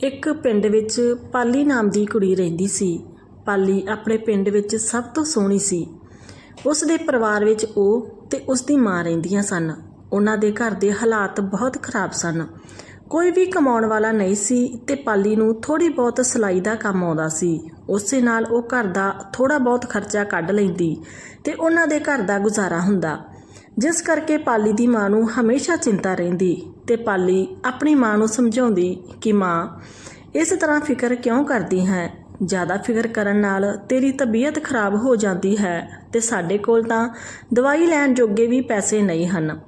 ਇੱਕ ਪਿੰਡ ਵਿੱਚ ਪਾਲੀ ਨਾਮ ਦੀ ਕੁੜੀ ਰਹਿੰਦੀ ਸੀ। ਪਾਲੀ ਆਪਣੇ ਪਿੰਡ ਵਿੱਚ ਸਭ ਤੋਂ ਸੋਹਣੀ ਸੀ। ਉਸ ਦੇ ਪਰਿਵਾਰ ਵਿੱਚ ਉਹ ਤੇ ਉਸ ਦੀ ਮਾਂ ਰਹਿੰਦੀਆਂ ਸਨ। ਉਹਨਾਂ ਦੇ ਘਰ ਦੇ ਹਾਲਾਤ ਬਹੁਤ ਖਰਾਬ ਸਨ। ਕੋਈ ਵੀ ਕਮਾਉਣ ਵਾਲਾ ਨਹੀਂ ਸੀ ਤੇ ਪਾਲੀ ਨੂੰ ਥੋੜੀ ਬਹੁਤ ਸਿਲਾਈ ਦਾ ਕੰਮ ਆਉਂਦਾ ਸੀ। ਉਸੇ ਨਾਲ ਉਹ ਘਰ ਦਾ ਥੋੜਾ ਬਹੁਤ ਖਰਚਾ ਕੱਢ ਲੈਂਦੀ ਤੇ ਉਹਨਾਂ ਦੇ ਘਰ ਦਾ ਗੁਜ਼ਾਰਾ ਹੁੰਦਾ। ਜਿਸ ਕਰਕੇ ਪਾਲੀ ਦੀ ਮਾਂ ਨੂੰ ਹਮੇਸ਼ਾ ਚਿੰਤਾ ਰਹਿੰਦੀ। ਤੇ ਪਾਲੀ ਆਪਣੀ ਮਾਂ ਨੂੰ ਸਮਝਾਉਂਦੀ ਕਿ ਮਾਂ, ਇਸ ਤਰ੍ਹਾਂ ਫਿਕਰ ਕਿਉਂ ਕਰਦੀ ਹੈ? ਜ਼ਿਆਦਾ ਫਿਕਰ ਕਰਨ ਨਾਲ ਤੇਰੀ ਤਬੀਅਤ ਖਰਾਬ ਹੋ ਜਾਂਦੀ ਹੈ ਤੇ ਸਾਡੇ ਕੋਲ ਤਾਂ ਦਵਾਈ ਲੈਣ ਜੋਗੇ ਵੀ ਪੈਸੇ ਨਹੀਂ ਹਨ।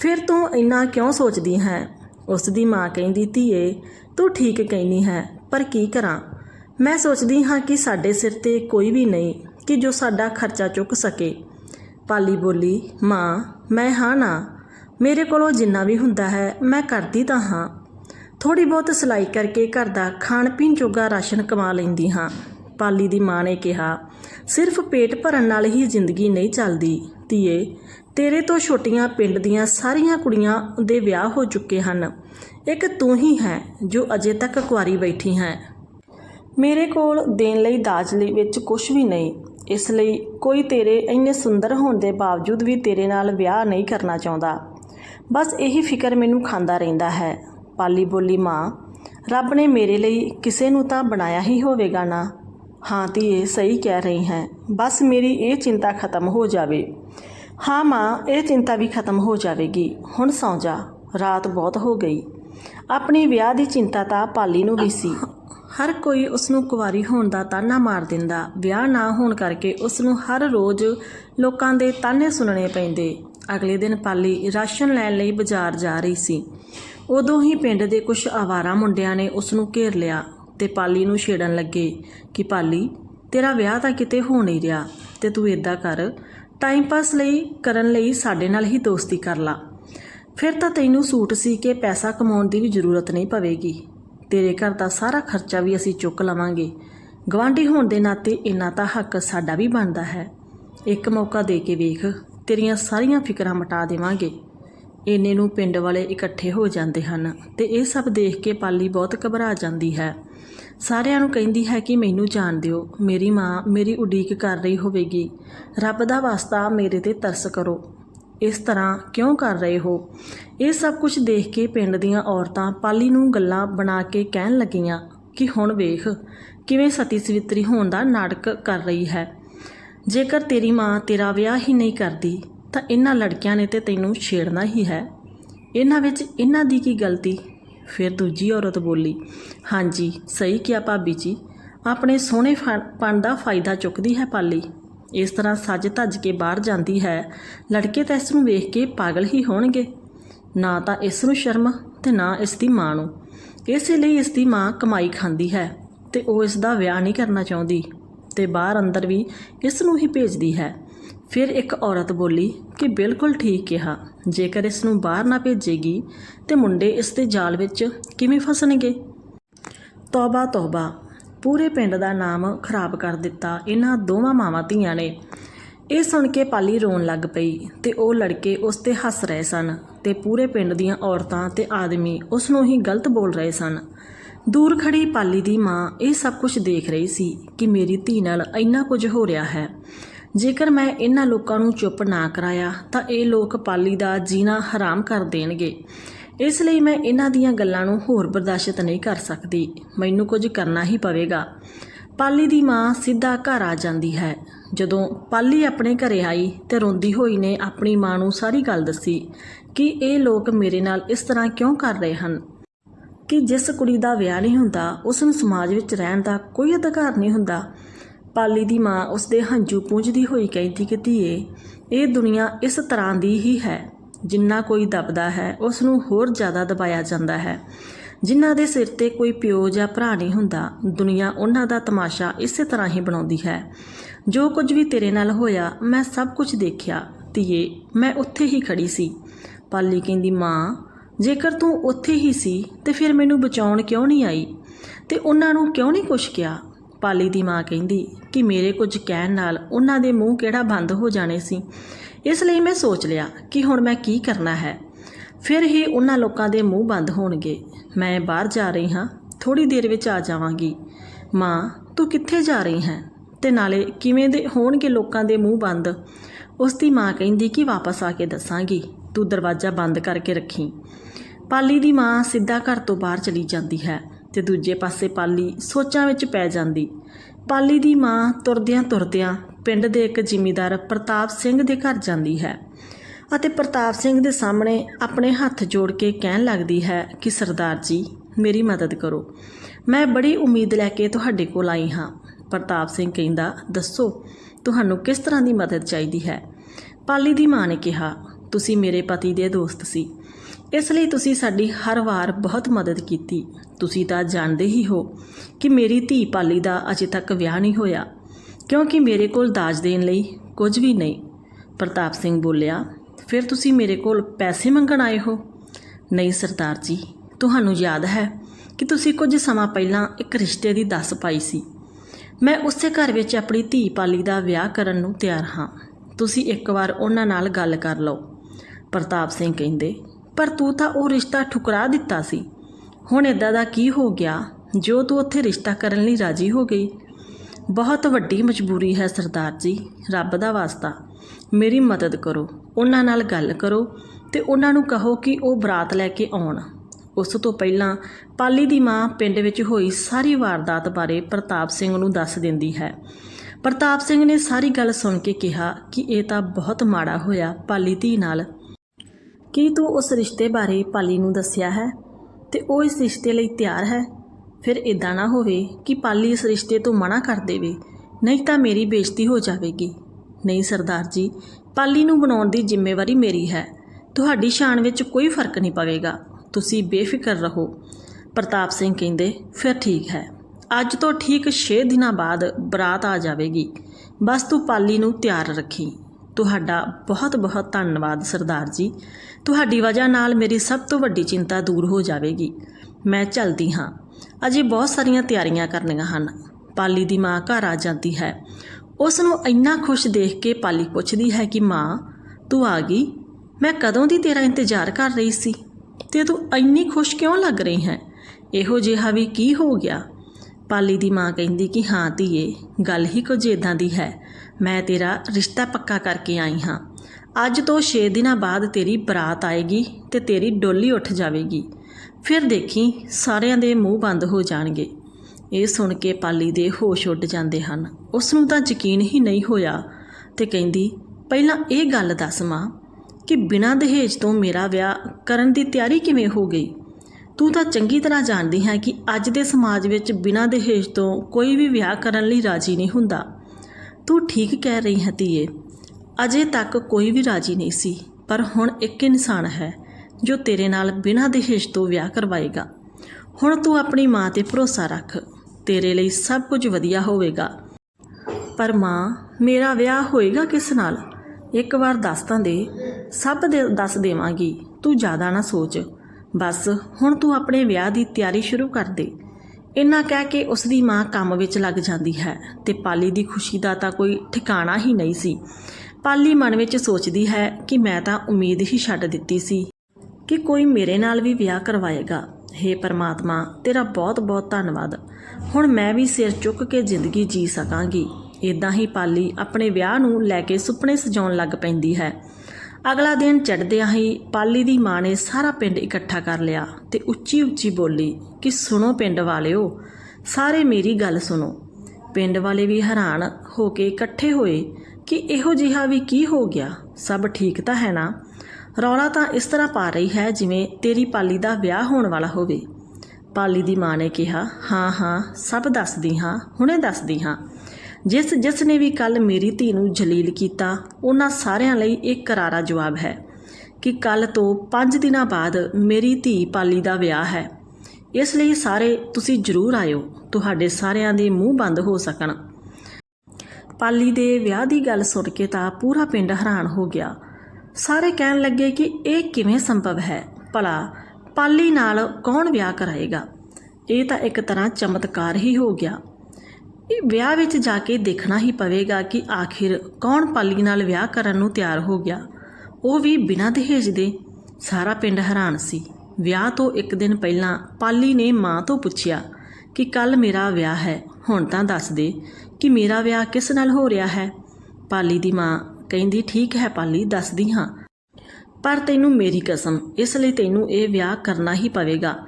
ਫਿਰ ਤੂੰ ਇੰਨਾ ਕਿਉਂ ਸੋਚਦੀ ਹੈ? ਉਸ ਦੀ ਮਾਂ ਕਹਿੰਦੀ, ਧੀਏ, ਤੂੰ ਠੀਕ ਕਹਿਨੀ ਹੈ, ਪਰ ਕੀ ਕਰਾਂ? ਮੈਂ ਸੋਚਦੀ ਹਾਂ ਕਿ ਸਾਡੇ ਸਿਰ ਤੇ ਕੋਈ ਵੀ ਨਹੀਂ ਕਿ ਜੋ ਸਾਡਾ ਖਰਚਾ ਚੁੱਕ ਸਕੇ। ਪਾਲੀ ਬੋਲੀ, ਮਾਂ, ਮੈਂ ਹਾਂ ਨਾ। ਮੇਰੇ ਕੋਲੋਂ ਜਿੰਨਾ ਵੀ ਹੁੰਦਾ ਹੈ, ਮੈਂ ਕਰਦੀ ਤਾਂ ਹਾਂ। ਥੋੜੀ ਬਹੁਤ ਸਿਲਾਈ ਕਰਕੇ ਘਰ ਦਾ ਖਾਣ ਪੀਣ ਜੋਗਾ ਰਾਸ਼ਨ ਕਮਾ ਲੈਂਦੀ ਹਾਂ, ਪਾਲੀ ਦੀ ਮਾਂ ਨੇ ਕਿਹਾ। ਸਿਰਫ ਪੇਟ ਭਰਨ ਨਾਲ ਹੀ ਜ਼ਿੰਦਗੀ ਨਹੀਂ ਚੱਲਦੀ, ਧੀਏ। ਤੇਰੇ ਤੋਂ ਛੋਟੀਆਂ ਪਿੰਡ ਦੀਆਂ ਸਾਰੀਆਂ ਕੁੜੀਆਂ ਦੇ ਵਿਆਹ ਹੋ ਚੁੱਕੇ ਹਨ। ਇੱਕ ਤੂੰ ਹੀ ਹੈ ਜੋ ਅਜੇ ਤੱਕ ਕੁਆਰੀ ਬੈਠੀ ਹੈ। ਮੇਰੇ ਕੋਲ ਦੇਣ ਲਈ ਦਾਜ ਲਈ ਵਿੱਚ ਕੁਝ ਵੀ ਨਹੀਂ, ਇਸ ਲਈ ਕੋਈ ਤੇਰੇ ਇੰਨੇ ਸੁੰਦਰ ਹੋਣ ਦੇ ਬਾਵਜੂਦ ਵੀ ਤੇਰੇ ਨਾਲ ਵਿਆਹ ਨਹੀਂ ਕਰਨਾ ਚਾਹੁੰਦਾ। ਬਸ ਇਹੀ ਫਿਕਰ ਮੈਨੂੰ ਖਾਂਦਾ ਰਹਿੰਦਾ ਹੈ। ਪਾਲੀ ਬੋਲੀ ਮਾਂ, ਰੱਬ ਨੇ ਮੇਰੇ ਲਈ ਕਿਸੇ ਨੂੰ ਤਾਂ ਬਣਾਇਆ ਹੀ ਹੋਵੇਗਾ ਨਾ? ਹਾਂ ਧੀਏ, ਸਹੀ ਕਹਿ ਰਹੀ ਹੈ। ਬਸ ਮੇਰੀ ਇਹ ਚਿੰਤਾ ਖਤਮ ਹੋ ਜਾਵੇ। ਹਾਂ ਮਾਂ, ਇਹ ਚਿੰਤਾ ਵੀ ਖਤਮ ਹੋ ਜਾਵੇਗੀ। ਹੁਣ ਸੌਂ ਜਾ। ਰਾਤ ਬਹੁਤ ਹੋ ਗਈ। ਆਪਣੀ ਵਿਆਹ ਦੀ ਚਿੰਤਾ ਤਾਂ ਪਾਲੀ ਨੂੰ ਵੀ ਸੀ। ਹਰ ਕੋਈ ਉਸ ਨੂੰ ਕੁਵਾਰੀ ਹੋਣ ਦਾ ਤਾਨਾ ਮਾਰ ਦਿੰਦਾ। ਵਿਆਹ ਨਾ ਹੋਣ ਕਰਕੇ ਉਸ ਨੂੰ ਹਰ ਰੋਜ਼ ਲੋਕਾਂ ਦੇ ਤਾਨੇ ਸੁਣਨੇ ਪੈਂਦੇ। ਅਗਲੇ ਦਿਨ ਪਾਲੀ ਰਾਸ਼ਨ ਲੈਣ ਲਈ ਬਾਜ਼ਾਰ ਜਾ ਰਹੀ ਸੀ। ਉਦੋਂ ਹੀ ਪਿੰਡ ਦੇ ਕੁਝ ਆਵਾਰਾ ਮੁੰਡਿਆਂ ਨੇ ਉਸ ਨੂੰ ਘੇਰ ਲਿਆ ਤੇ ਪਾਲੀ ਨੂੰ ਛੇੜਨ ਲੱਗੇ ਕਿ, ਪਾਲੀ, ਤੇਰਾ ਵਿਆਹ ਤਾਂ ਕਿਤੇ ਹੋ ਨਹੀਂ ਰਿਹਾ ਤੇ ਤੂੰ ਇਦਾਂ ਕਰ ਟਾਈਮ ਪਾਸ ਲਈ ਕਰਨ ਲਈ ਸਾਡੇ ਨਾਲ ਹੀ ਦੋਸਤੀ ਕਰ ਲਾ। ਫਿਰ ਤਾਂ ਤੈਨੂੰ ਸੂਟ ਸੀ ਕਿ ਪੈਸਾ ਕਮਾਉਣ ਦੀ ਵੀ ਜ਼ਰੂਰਤ ਨਹੀਂ ਪਵੇਗੀ। ਤੇਰੇ ਘਰ ਦਾ ਸਾਰਾ ਖਰਚਾ ਵੀ ਅਸੀਂ ਚੁੱਕ ਲਵਾਂਗੇ। ਗਵਾਂਢੀ ਹੋਣ ਦੇ ਨਾਤੇ ਇੰਨਾ ਤਾਂ ਹੱਕ ਸਾਡਾ ਵੀ ਬਣਦਾ ਹੈ। ਇੱਕ ਮੌਕਾ ਦੇ ਕੇ ਵੇਖ ਤੇਰੀਆਂ ਸਾਰੀਆਂ ਫਿਕਰਾਂ ਮਿਟਾ ਦੇਵਾਂਗੇ। ਇੰਨੇ ਨੂੰ ਪਿੰਡ ਵਾਲੇ ਇਕੱਠੇ ਹੋ ਜਾਂਦੇ ਹਨ ਤੇ ਇਹ ਸਭ ਦੇਖ ਕੇ ਪਾਲੀ ਬਹੁਤ ਘਬਰਾ ਜਾਂਦੀ ਹੈ। ਸਾਰਿਆਂ ਨੂੰ ਕਹਿੰਦੀ ਹੈ ਕਿ ਮੈਨੂੰ ਜਾਣ ਦਿਓ, ਮੇਰੀ ਮਾਂ ਮੇਰੀ ਉਡੀਕ ਕਰ ਰਹੀ ਹੋਵੇਗੀ। ਰੱਬ ਦਾ ਵਾਸਤਾ ਮੇਰੇ ਤੇ ਤਰਸ ਕਰੋ। ਇਸ ਤਰ੍ਹਾਂ ਕਿਉਂ ਕਰ ਰਹੇ ਹੋ? ਇਹ ਸਭ ਕੁਝ ਦੇਖ ਕੇ ਪਿੰਡ ਦੀਆਂ ਔਰਤਾਂ ਪਾਲੀ ਨੂੰ ਗੱਲਾਂ ਬਣਾ ਕੇ ਕਹਿਣ ਲੱਗੀਆਂ ਕਿ ਹੁਣ ਵੇਖ, ਕਿਵੇਂ ਸਤੀ ਸਵਿਤਰੀ ਹੋਣ ਦਾ ਨਾਟਕ ਕਰ ਰਹੀ ਹੈ। ਜੇਕਰ ਤੇਰੀ ਮਾਂ ਤੇਰਾ ਵਿਆਹ ਹੀ ਨਹੀਂ ਕਰਦੀ, ਤਾਂ ਇਹਨਾਂ ਲੜਕਿਆਂ ਨੇ ਤੇ ਤੈਨੂੰ ਛੇੜਨਾ ਹੀ ਹੈ। ਇਹਨਾਂ ਵਿੱਚ ਇਹਨਾਂ ਦੀ ਕੀ ਗਲਤੀ? ਫਿਰ ਦੂਜੀ ਔਰਤ ਬੋਲੀ, ਹਾਂਜੀ, ਸਹੀ ਕਿਹਾ ਭਾਬੀ ਜੀ। ਆਪਣੇ ਸੋਹਣੇ ਪਣ ਦਾ ਫਾਇਦਾ ਚੁੱਕਦੀ ਹੈ ਪਾਲੀ। ਇਸ ਤਰ੍ਹਾਂ ਸੱਜ ਧੱਜ ਕੇ ਬਾਹਰ ਜਾਂਦੀ ਹੈ। ਲੜਕੇ ਤਾਂ ਇਸ ਨੂੰ ਵੇਖ ਕੇ ਪਾਗਲ ਹੀ ਹੋਣਗੇ। ਨਾ ਤਾਂ ਇਸ ਨੂੰ ਸ਼ਰਮ ਤੇ ਨਾ ਇਸ ਦੀ ਮਾਂ ਨੂੰ। ਇਸੇ ਲਈ ਇਸ ਦੀ ਮਾਂ ਕਮਾਈ ਖਾਂਦੀ ਹੈ ਤੇ ਉਹ ਇਸ ਦਾ ਵਿਆਹ ਨਹੀਂ ਕਰਨਾ ਚਾਹੁੰਦੀ। ਤੇ ਬਾਹਰ ਅੰਦਰ ਵੀ ਇਸ ਨੂੰ ਹੀ ਭੇਜਦੀ ਹੈ। ਫਿਰ ਇੱਕ ਔਰਤ ਬੋਲੀ ਕਿ ਬਿਲਕੁਲ ਠੀਕ ਕਿਹਾ, ਜੇਕਰ ਇਸ ਨੂੰ ਬਾਹਰ ਨਾ ਭੇਜੇਗੀ, ਤੇ ਮੁੰਡੇ ਇਸ ਦੇ ਜਾਲ ਵਿੱਚ ਕਿਵੇਂ ਫਸਣਗੇ? ਤੌਬਾ ਤੌਬਾ। ਪੂਰੇ ਪਿੰਡ ਦਾ ਨਾਮ ਖਰਾਬ ਕਰ ਦਿੱਤਾ ਇਹਨਾਂ ਦੋਵਾਂ ਮਾਵਾਂ ਧੀਆਂ ਨੇ। ਇਹ ਸੁਣ ਕੇ ਪਾਲੀ ਰੋਣ ਲੱਗ ਪਈ ਤੇ ਉਹ ਲੜਕੇ ਉਸ ਤੇ ਹੱਸ ਰਹੇ ਸਨ ਤੇ ਪੂਰੇ ਪਿੰਡ ਦੀਆਂ ਔਰਤਾਂ ਤੇ ਆਦਮੀ ਉਸ ਨੂੰ ਹੀ ਗਲਤ ਬੋਲ ਰਹੇ ਸਨ। ਦੂਰ ਖੜੀ ਪਾਲੀ ਦੀ ਮਾਂ ਇਹ ਸਭ ਕੁਝ ਦੇਖ ਰਹੀ ਸੀ ਕਿ ਮੇਰੀ ਧੀ ਨਾਲ ਇੰਨਾ ਕੁਝ ਹੋ ਰਿਹਾ ਹੈ। ਜੇਕਰ ਮੈਂ ਇਹਨਾਂ ਲੋਕਾਂ ਨੂੰ ਚੁੱਪ ਨਾ ਕਰਾਇਆ, ਤਾਂ ਇਹ ਲੋਕ ਪਾਲੀ ਦਾ ਜੀਣਾ ਹਰਾਮ ਕਰ ਦੇਣਗੇ। ਇਸ ਲਈ ਮੈਂ ਇਹਨਾਂ ਦੀਆਂ ਗੱਲਾਂ ਨੂੰ ਹੋਰ ਬਰਦਾਸ਼ਤ ਨਹੀਂ ਕਰ ਸਕਦੀ। ਮੈਨੂੰ ਕੁਝ ਕਰਨਾ ਹੀ ਪਵੇਗਾ। ਪਾਲੀ ਦੀ ਮਾਂ ਸਿੱਧਾ ਘਰ ਆ ਜਾਂਦੀ ਹੈ। ਜਦੋਂ ਪਾਲੀ ਆਪਣੇ ਘਰੇ ਆਈ, ਤੇ ਰੋਂਦੀ ਹੋਈ ਨੇ ਆਪਣੀ ਮਾਂ ਨੂੰ ਸਾਰੀ ਗੱਲ ਦੱਸੀ ਕਿ ਇਹ ਲੋਕ ਮੇਰੇ ਨਾਲ ਇਸ ਤਰ੍ਹਾਂ ਕਿਉਂ ਕਰ ਰਹੇ ਹਨ? ਕਿ ਜਿਸ ਕੁੜੀ ਦਾ ਵਿਆਹ ਨਹੀਂ ਹੁੰਦਾ ਉਸ ਨੂੰ ਸਮਾਜ ਵਿੱਚ ਰਹਿਣ ਦਾ ਕੋਈ ਅਧਿਕਾਰ ਨਹੀਂ ਹੁੰਦਾ। ਪਾਲੀ ਦੀ ਮਾਂ ਉਸ ਦੇ ਹੰਝੂ ਪੂੰਝਦੀ ਹੋਈ ਕਹਿੰਦੀ ਕਿ ਧੀਏ, ਇਹ ਦੁਨੀਆ ਇਸ ਤਰ੍ਹਾਂ ਦੀ ਹੀ ਹੈ। ਜਿੰਨਾ ਕੋਈ ਦਬਦਾ ਹੈ ਉਸ ਨੂੰ ਹੋਰ ਜ਼ਿਆਦਾ ਦਬਾਇਆ ਜਾਂਦਾ ਹੈ। ਜਿਨ੍ਹਾਂ ਦੇ ਸਿਰ ਤੇ ਕੋਈ ਪਿਓ ਜਾਂ ਭਰਾ ਨਹੀਂ ਹੁੰਦਾ, ਦੁਨੀਆ ਉਹਨਾਂ ਦਾ ਤਮਾਸ਼ਾ ਇਸੇ ਤਰ੍ਹਾਂ ਹੀ ਬਣਾਉਂਦੀ ਹੈ। ਜੋ ਕੁਝ ਵੀ ਤੇਰੇ ਨਾਲ ਹੋਇਆ, ਮੈਂ ਸਭ ਕੁਝ ਦੇਖਿਆ। ਧੀਏ, ਮੈਂ ਉੱਥੇ ਹੀ ਖੜੀ ਸੀ। ਪਾਲੀ ਕਹਿੰਦੀ, ਮਾਂ ਜੇਕਰ ਤੂੰ ਉੱਥੇ ਹੀ ਸੀ ਤੇ ਫਿਰ ਮੈਨੂੰ ਬਚਾਉਣ ਕਿਉਂ ਨਹੀਂ ਆਈ? ਤੇ ਉਹਨਾਂ ਨੂੰ ਕਿਉਂ ਨਹੀਂ ਕੁਛ ਕਿਹਾ? ਪਾਲੀ ਦੀ ਮਾਂ ਕਹਿੰਦੀ ਕਿ ਮੇਰੇ ਕੁਝ ਕਹਿਣ ਨਾਲ ਉਹਨਾਂ ਦੇ ਮੂੰਹ ਕਿਹੜਾ ਬੰਦ ਹੋ ਜਾਣੇ ਸੀ। ਇਸ ਲਈ ਮੈਂ ਸੋਚ ਲਿਆ ਕਿ ਹੁਣ ਮੈਂ ਕੀ ਕਰਨਾ ਹੈ। ਫਿਰ ਹੀ ਉਹਨਾਂ ਲੋਕਾਂ ਦੇ ਮੂੰਹ ਬੰਦ ਹੋਣਗੇ। ਮੈਂ ਬਾਹਰ ਜਾ ਰਹੀ ਹਾਂ ਥੋੜੀ ਦੇਰ ਵਿੱਚ ਆ ਜਾਵਾਂਗੀ। ਮਾਂ, ਤੂੰ ਕਿੱਥੇ ਜਾ ਰਹੀ ਹੈ? ਤੇ ਨਾਲੇ ਕਿਵੇਂ ਦੇ ਹੋਣਗੇ ਲੋਕਾਂ ਦੇ ਮੂੰਹ ਬੰਦ? ਉਸ ਦੀ ਮਾਂ ਕਹਿੰਦੀ ਕਿ ਵਾਪਸ ਆ ਕੇ ਦੱਸਾਂਗੀ। ਤੂੰ ਦਰਵਾਜ਼ਾ ਬੰਦ ਕਰਕੇ ਰੱਖੀ। ਪਾਲੀ ਦੀ ਮਾਂ ਸਿੱਧਾ ਘਰ ਤੋਂ ਬਾਹਰ ਚਲੀ ਜਾਂਦੀ ਹੈ ਤੇ ਦੂਜੇ ਪਾਸੇ ਪਾਲੀ ਸੋਚਾਂ ਵਿੱਚ ਪੈ ਜਾਂਦੀ। ਪਾਲੀ ਦੀ ਮਾਂ ਤੁਰਦਿਆਂ ਤੁਰਦਿਆਂ ਪਿੰਡ ਦੇ ਇੱਕ ਜ਼ਿਮੀਂਦਾਰ ਪ੍ਰਤਾਪ ਸਿੰਘ ਦੇ ਘਰ ਜਾਂਦੀ ਹੈ ਅਤੇ ਪ੍ਰਤਾਪ ਸਿੰਘ ਦੇ ਸਾਹਮਣੇ ਆਪਣੇ ਹੱਥ ਜੋੜ ਕੇ ਕਹਿਣ ਲੱਗਦੀ ਹੈ ਕਿ, ਸਰਦਾਰ ਜੀ, ਮੇਰੀ ਮਦਦ ਕਰੋ। ਮੈਂ ਬੜੀ ਉਮੀਦ ਲੈ ਕੇ ਤੁਹਾਡੇ ਕੋਲ ਆਈ ਹਾਂ। ਪ੍ਰਤਾਪ ਸਿੰਘ ਕਹਿੰਦਾ, ਦੱਸੋ, ਤੁਹਾਨੂੰ ਕਿਸ ਤਰ੍ਹਾਂ ਦੀ ਮਦਦ ਚਾਹੀਦੀ ਹੈ? ਪਾਲੀ ਦੀ ਮਾਂ ਨੇ ਕਿਹਾ, ਤੁਸੀਂ ਮੇਰੇ ਪਤੀ ਦੇ ਦੋਸਤ ਸੀ। ਇਸ ਲਈ ਤੁਸੀਂ ਸਾਡੀ ਹਰ ਵਾਰ ਬਹੁਤ ਮਦਦ ਕੀਤੀ। ਤੁਸੀਂ ਤਾਂ ਜਾਣਦੇ ਹੀ ਹੋ ਕਿ ਮੇਰੀ ਧੀ ਪਾਲੀ ਦਾ ਅਜੇ ਤੱਕ ਵਿਆਹ ਨਹੀਂ ਹੋਇਆ, ਕਿਉਂਕਿ ਮੇਰੇ ਕੋਲ ਦਾਜ ਦੇਣ ਲਈ ਕੁਝ ਵੀ ਨਹੀਂ। ਪ੍ਰਤਾਪ ਸਿੰਘ ਬੋਲਿਆ, ਫਿਰ ਤੁਸੀਂ ਮੇਰੇ ਕੋਲ ਪੈਸੇ ਮੰਗਣ ਆਏ ਹੋ? ਨਹੀਂ, ਸਰਦਾਰ ਜੀ, ਤੁਹਾਨੂੰ ਯਾਦ ਹੈ ਕਿ ਤੁਸੀਂ ਕੁਝ ਸਮਾਂ ਪਹਿਲਾਂ ਇੱਕ ਰਿਸ਼ਤੇ ਦੀ ਦੱਸ ਪਾਈ ਸੀ। ਮੈਂ ਉਸੇ ਘਰ ਵਿੱਚ ਆਪਣੀ ਧੀ ਪਾਲੀ ਦਾ ਵਿਆਹ ਕਰਨ ਨੂੰ ਤਿਆਰ ਹਾਂ। ਤੁਸੀਂ ਇੱਕ ਵਾਰ ਉਹਨਾਂ ਨਾਲ ਗੱਲ ਕਰ ਲਓ। ਪ੍ਰਤਾਪ ਸਿੰਘ ਕਹਿੰਦੇ ਪਰ ਤੂੰ ਤਾਂ ਉਹ ਰਿਸ਼ਤਾ ਠੁਕਰਾ ਦਿੱਤਾ ਸੀ। ਹੁਣ ਇਦਾਂ ਦਾ ਕੀ ਹੋ ਗਿਆ? ਜੋ ਤੂੰ ਉੱਥੇ ਰਿਸ਼ਤਾ ਕਰਨ ਲਈ ਰਾਜੀ ਹੋ ਗਈ। ਬਹੁਤ ਵੱਡੀ ਮਜਬੂਰੀ ਹੈ ਸਰਦਾਰ ਜੀ, ਰੱਬ ਦਾ ਵਾਸਤਾ। ਮੇਰੀ ਮਦਦ ਕਰੋ, ਉਹਨਾਂ ਨਾਲ ਗੱਲ ਕਰੋ ਤੇ ਉਹਨਾਂ ਨੂੰ ਕਹੋ ਕਿ ਉਹ ਬਰਾਤ ਲੈ ਕੇ ਆਉਣ। ਉਸ ਤੋਂ ਪਹਿਲਾਂ ਪਾਲੀ ਦੀ ਮਾਂ ਪਿੰਡ ਵਿੱਚ ਹੋਈ ਸਾਰੀ ਵਾਰਦਾਤ ਬਾਰੇ ਪ੍ਰਤਾਪ ਸਿੰਘ ਨੂੰ ਦੱਸ ਦਿੰਦੀ ਹੈ। ਪ੍ਰਤਾਪ ਸਿੰਘ ਨੇ ਸਾਰੀ ਗੱਲ ਸੁਣ ਕੇ ਕਿਹਾ ਕਿ ਇਹ ਤਾਂ ਬਹੁਤ ਮਾੜਾ ਹੋਇਆ ਪਾਲੀ ਧੀ ਨਾਲ। ਕੀ ਤੂੰ ਉਸ ਰਿਸ਼ਤੇ ਬਾਰੇ ਪਾਲੀ ਨੂੰ ਦੱਸਿਆ ਹੈ? ਤੇ ਉਹ ਇਸ ਰਿਸ਼ਤੇ ਲਈ ਤਿਆਰ ਹੈ? ਫਿਰ ਇਦਾਂ ਨਾ ਹੋਵੇ ਕਿ ਪਾਲੀ ਇਸ ਰਿਸ਼ਤੇ ਤੋਂ ਮਨਾ ਕਰ ਦੇਵੇ, ਨਹੀਂ ਤਾਂ ਮੇਰੀ ਬੇਇੱਜ਼ਤੀ ਹੋ ਜਾਵੇਗੀ। ਨਹੀਂ, ਸਰਦਾਰ ਜੀ, ਪਾਲੀ ਨੂੰ ਬਣਾਉਣ ਦੀ ਜ਼ਿੰਮੇਵਾਰੀ ਮੇਰੀ ਹੈ। ਤੁਹਾਡੀ ਸ਼ਾਨ ਵਿੱਚ ਕੋਈ ਫ਼ਰਕ ਨਹੀਂ ਪਵੇਗਾ। ਤੁਸੀਂ ਬੇਫਿਕਰ ਰਹੋ। ਪ੍ਰਤਾਪ ਸਿੰਘ ਕਹਿੰਦੇ, ਫਿਰ ਠੀਕ ਹੈ। ਅੱਜ ਤੋਂ ਠੀਕ 6 ਦਿਨਾਂ ਬਾਅਦ ਬਰਾਤ ਆ ਜਾਵੇਗੀ। ਬਸ ਤੂੰ ਪਾਲੀ ਨੂੰ ਤਿਆਰ ਰੱਖੀ। ਤੁਹਾਡਾ ਬਹੁਤ ਬਹੁਤ ਧੰਨਵਾਦ, ਸਰਦਾਰ ਜੀ। ਤੁਹਾਡੀ ਵਜ੍ਹਾ ਨਾਲ ਮੇਰੀ ਸਭ ਤੋਂ ਵੱਡੀ ਚਿੰਤਾ ਦੂਰ ਹੋ ਜਾਵੇਗੀ। ਮੈਂ ਚੱਲਦੀ ਹਾਂ। ਅਜੇ ਬਹੁਤ ਸਾਰੀਆਂ ਤਿਆਰੀਆਂ ਕਰਨੀਆਂ ਹਨ। ਪਾਲੀ ਦੀ ਮਾਂ ਘਰ ਆ ਜਾਂਦੀ ਹੈ। ਉਸ ਨੂੰ ਇੰਨਾ ਖੁਸ਼ ਦੇਖ ਕੇ ਪਾਲੀ ਪੁੱਛਦੀ ਹੈ ਕਿ ਮਾਂ, ਤੂੰ ਆ ਗਈ? ਮੈਂ ਕਦੋਂ ਦੀ ਤੇਰਾ ਇੰਤਜ਼ਾਰ ਕਰ ਰਹੀ ਸੀ? ਤੇ ਤੂੰ ਇੰਨੀ ਖੁਸ਼ ਕਿਉਂ ਲੱਗ ਰਹੀ ਹੈ? ਇਹੋ ਜਿਹਾ ਵੀ ਕੀ ਹੋ ਗਿਆ? ਪਾਲੀ ਦੀ ਮਾਂ ਕਹਿੰਦੀ ਕਿ ਹਾਂ ਧੀਏ, ਗੱਲ ਹੀ ਕੁਝ ਇਦਾਂ ਦੀ ਹੈ। ਮੈਂ ਤੇਰਾ ਰਿਸ਼ਤਾ ਪੱਕਾ ਕਰਕੇ ਆਈ ਹਾਂ। ਅੱਜ ਤੋਂ 6 ਦਿਨਾਂ ਬਾਅਦ ਤੇਰੀ ਬਰਾਤ ਆਏਗੀ ਤੇ ਤੇਰੀ ਡੋਲੀ ਉੱਠ ਜਾਵੇਗੀ। ਫਿਰ ਦੇਖੀ, ਸਾਰਿਆਂ ਦੇ ਮੂੰਹ ਬੰਦ ਹੋ ਜਾਣਗੇ। ਇਹ ਸੁਣ ਕੇ ਪਾਲੀ ਦੇ ਹੋਸ਼ ਉੱਡ ਜਾਂਦੇ ਹਨ। ਉਸ ਨੂੰ ਤਾਂ ਯਕੀਨ ਹੀ ਨਹੀਂ ਹੋਇਆ ਤੇ ਕਹਿੰਦੀ, ਪਹਿਲਾਂ ਇਹ ਗੱਲ ਦੱਸ ਮਾਂ, ਕਿ ਬਿਨਾਂ ਦਹੇਜ ਤੋਂ ਮੇਰਾ ਵਿਆਹ ਕਰਨ ਦੀ ਤਿਆਰੀ ਕਿਵੇਂ ਹੋ ਗਈ? ਤੂੰ ਤਾਂ ਚੰਗੀ ਤਰ੍ਹਾਂ ਜਾਣਦੀ ਹੈ ਕਿ ਅੱਜ ਦੇ ਸਮਾਜ ਵਿੱਚ ਬਿਨਾਂ ਦਹੇਜ ਤੋਂ ਕੋਈ ਵੀ ਵਿਆਹ ਕਰਨ ਲਈ ਰਾਜੀ ਨਹੀਂ ਹੁੰਦਾ। ਤੂੰ ਠੀਕ ਕਹਿ ਰਹੀ ਹੈ ਧੀਏ। ਅਜੇ ਤੱਕ ਕੋਈ ਵੀ ਰਾਜੀ ਨਹੀਂ ਸੀ, ਪਰ ਹੁਣ ਇੱਕ ਇਨਸਾਨ ਹੈ, ਜੋ ਤੇਰੇ ਨਾਲ ਬਿਨਾਂ ਦਹੇਜ ਤੋਂ ਵਿਆਹ ਕਰਵਾਏਗਾ। ਹੁਣ ਤੂੰ ਆਪਣੀ ਮਾਂ ਤੇ ਭਰੋਸਾ ਰੱਖ, ਤੇਰੇ ਲਈ ਸਭ ਕੁਝ ਵਧੀਆ ਹੋਵੇਗਾ। ਪਰ ਮਾਂ, ਮੇਰਾ ਵਿਆਹ ਹੋਏਗਾ ਕਿਸ ਨਾਲ? ਇੱਕ ਵਾਰ ਦੱਸ ਤਾਂ ਦੇ, ਸਭ ਦੇ ਦੱਸ ਦੇਵਾਂਗੀ, ਤੂੰ ਜ਼ਿਆਦਾ ਨਾ ਸੋਚ। ਬਸ ਹੁਣ ਤੂੰ ਆਪਣੇ ਵਿਆਹ ਦੀ ਤਿਆਰੀ ਸ਼ੁਰੂ ਕਰ ਦੇ। ਇੰਨਾ ਕਹਿ ਕੇ ਉਸ ਦੀ ਮਾਂ ਕੰਮ ਵਿੱਚ ਲੱਗ ਜਾਂਦੀ ਹੈ ਤੇ ਪਾਲੀ ਦੀ ਖੁਸ਼ੀ ਦਾ ਤਾਂ ਕੋਈ ਠਿਕਾਣਾ ਹੀ ਨਹੀਂ ਸੀ। ਪਾਲੀ ਮਨ ਵਿੱਚ ਸੋਚਦੀ ਹੈ ਕਿ ਮੈਂ ਤਾਂ ਉਮੀਦ ਹੀ ਛੱਡ ਦਿੱਤੀ ਸੀ ਕਿ ਕੋਈ ਮੇਰੇ ਨਾਲ ਵੀ ਵਿਆਹ ਕਰਵਾਏਗਾ। ਹੇ ਪਰਮਾਤਮਾ, ਤੇਰਾ ਬਹੁਤ-ਬਹੁਤ ਧੰਨਵਾਦ। ਹੁਣ ਮੈਂ ਵੀ ਸਿਰ ਚੁੱਕ ਕੇ ਜ਼ਿੰਦਗੀ ਜੀ ਸਕਾਂਗੀ। ਇਦਾਂ ਹੀ ਪਾਲੀ ਆਪਣੇ ਵਿਆਹ ਨੂੰ ਲੈ ਕੇ ਸੁਪਨੇ ਸਜਾਉਣ ਲੱਗ ਪੈਂਦੀ ਹੈ। ਅਗਲਾ ਦਿਨ ਚੜ੍ਹਦਿਆਂ ਹੀ ਪਾਲੀ ਦੀ ਮਾਂ ਨੇ ਸਾਰਾ ਪਿੰਡ ਇਕੱਠਾ ਕਰ ਲਿਆ ਤੇ ਉੱਚੀ-ਉੱਚੀ ਬੋਲੀ ਕਿ ਸੁਣੋ ਪਿੰਡ ਵਾਲਿਓ, ਸਾਰੇ ਮੇਰੀ ਗੱਲ ਸੁਣੋ। ਪਿੰਡ ਵਾਲੇ ਵੀ ਹੈਰਾਨ ਹੋ ਕੇ ਇਕੱਠੇ ਹੋਏ ਕਿ ਇਹੋ ਜਿਹਾ ਵੀ ਕੀ ਹੋ ਗਿਆ? ਸਭ ਠੀਕ ਤਾਂ ਹੈ ਨਾ? ਰੌਲਾ ਤਾਂ ਇਸ ਤਰ੍ਹਾਂ ਪਾ ਰਹੀ ਹੈ ਜਿਵੇਂ ਤੇਰੀ ਪਾਲੀ ਦਾ ਵਿਆਹ ਹੋਣ ਵਾਲਾ ਹੋਵੇ। ਪਾਲੀ ਦੀ ਮਾਂ ਨੇ ਕਿਹਾ, ਹਾਂ ਹਾਂ, ਸਭ ਦੱਸਦੀ ਹਾਂ, ਹੁਣੇ ਦੱਸਦੀ ਹਾਂ। ਜਿਸ ਜਿਸ ਨੇ ਵੀ ਕੱਲ ਮੇਰੀ ਧੀ ਨੂੰ ਜਲੀਲ ਕੀਤਾ, ਉਹਨਾਂ ਸਾਰਿਆਂ ਲਈ ਇਹ ਕਰਾਰਾ ਜਵਾਬ ਹੈ ਕਿ ਕੱਲ ਤੋਂ 5 ਦਿਨਾਂ ਬਾਅਦ ਮੇਰੀ ਧੀ ਪਾਲੀ ਦਾ ਵਿਆਹ ਹੈ। ਇਸ ਲਈ ਸਾਰੇ ਤੁਸੀਂ ਜ਼ਰੂਰ ਆਇਓ, ਤੁਹਾਡੇ ਸਾਰਿਆਂ ਦੇ ਮੂੰਹ ਬੰਦ ਹੋ ਸਕਣ। ਪਾਲੀ ਦੇ ਵਿਆਹ ਦੀ ਗੱਲ ਸੁਣ ਕੇ ਤਾਂ ਪੂਰਾ ਪਿੰਡ ਹੈਰਾਨ ਹੋ ਗਿਆ। ਸਾਰੇ ਕਹਿਣ ਲੱਗੇ ਕਿ ਇਹ ਕਿਵੇਂ ਸੰਭਵ ਹੈ? ਭਲਾ ਪਾਲੀ ਨਾਲ ਕੌਣ ਵਿਆਹ ਕਰਾਏਗਾ? ਇਹ ਤਾਂ ਇੱਕ ਤਰ੍ਹਾਂ ਚਮਤਕਾਰ ਹੀ ਹੋ ਗਿਆ। ਇਹ ਵਿਆਹ ਵਿੱਚ ਜਾ ਕੇ ਦੇਖਣਾ ਹੀ ਪਵੇਗਾ ਕਿ ਆਖਿਰ ਕੌਣ ਪਾਲੀ ਨਾਲ ਵਿਆਹ ਕਰਨ ਨੂੰ ਤਿਆਰ ਹੋ ਗਿਆ। ਉਹ ਵੀ ਬਿਨਾਂ ਦਹੇਜ ਦੇ ਸਾਰਾ ਪਿੰਡ ਹੈਰਾਨ ਸੀ। ਵਿਆਹ ਤੋਂ ਇੱਕ ਦਿਨ ਪਹਿਲਾਂ ਪਾਲੀ ਨੇ ਮਾਂ ਤੋਂ ਪੁੱਛਿਆ ਕਿ ਕੱਲ ਮੇਰਾ ਵਿਆਹ ਹੈ। ਹੁਣ ਤਾਂ ਦੱਸ ਦੇ ਕਿ ਮੇਰਾ ਵਿਆਹ ਕਿਸ ਨਾਲ ਹੋ ਰਿਹਾ ਹੈ? ਪਾਲੀ ਦੀ ਮਾਂ ਕਹਿੰਦੀ, ਠੀਕ ਹੈ ਪਾਲੀ, ਦੱਸਦੀ ਹਾਂ। ਪਰ ਤੈਨੂੰ ਮੇਰੀ ਕਸਮ, ਇਸ ਲਈ ਤੈਨੂੰ ਇਹ ਵਿਆਹ ਕਰਨਾ ਹੀ ਪਵੇਗਾ।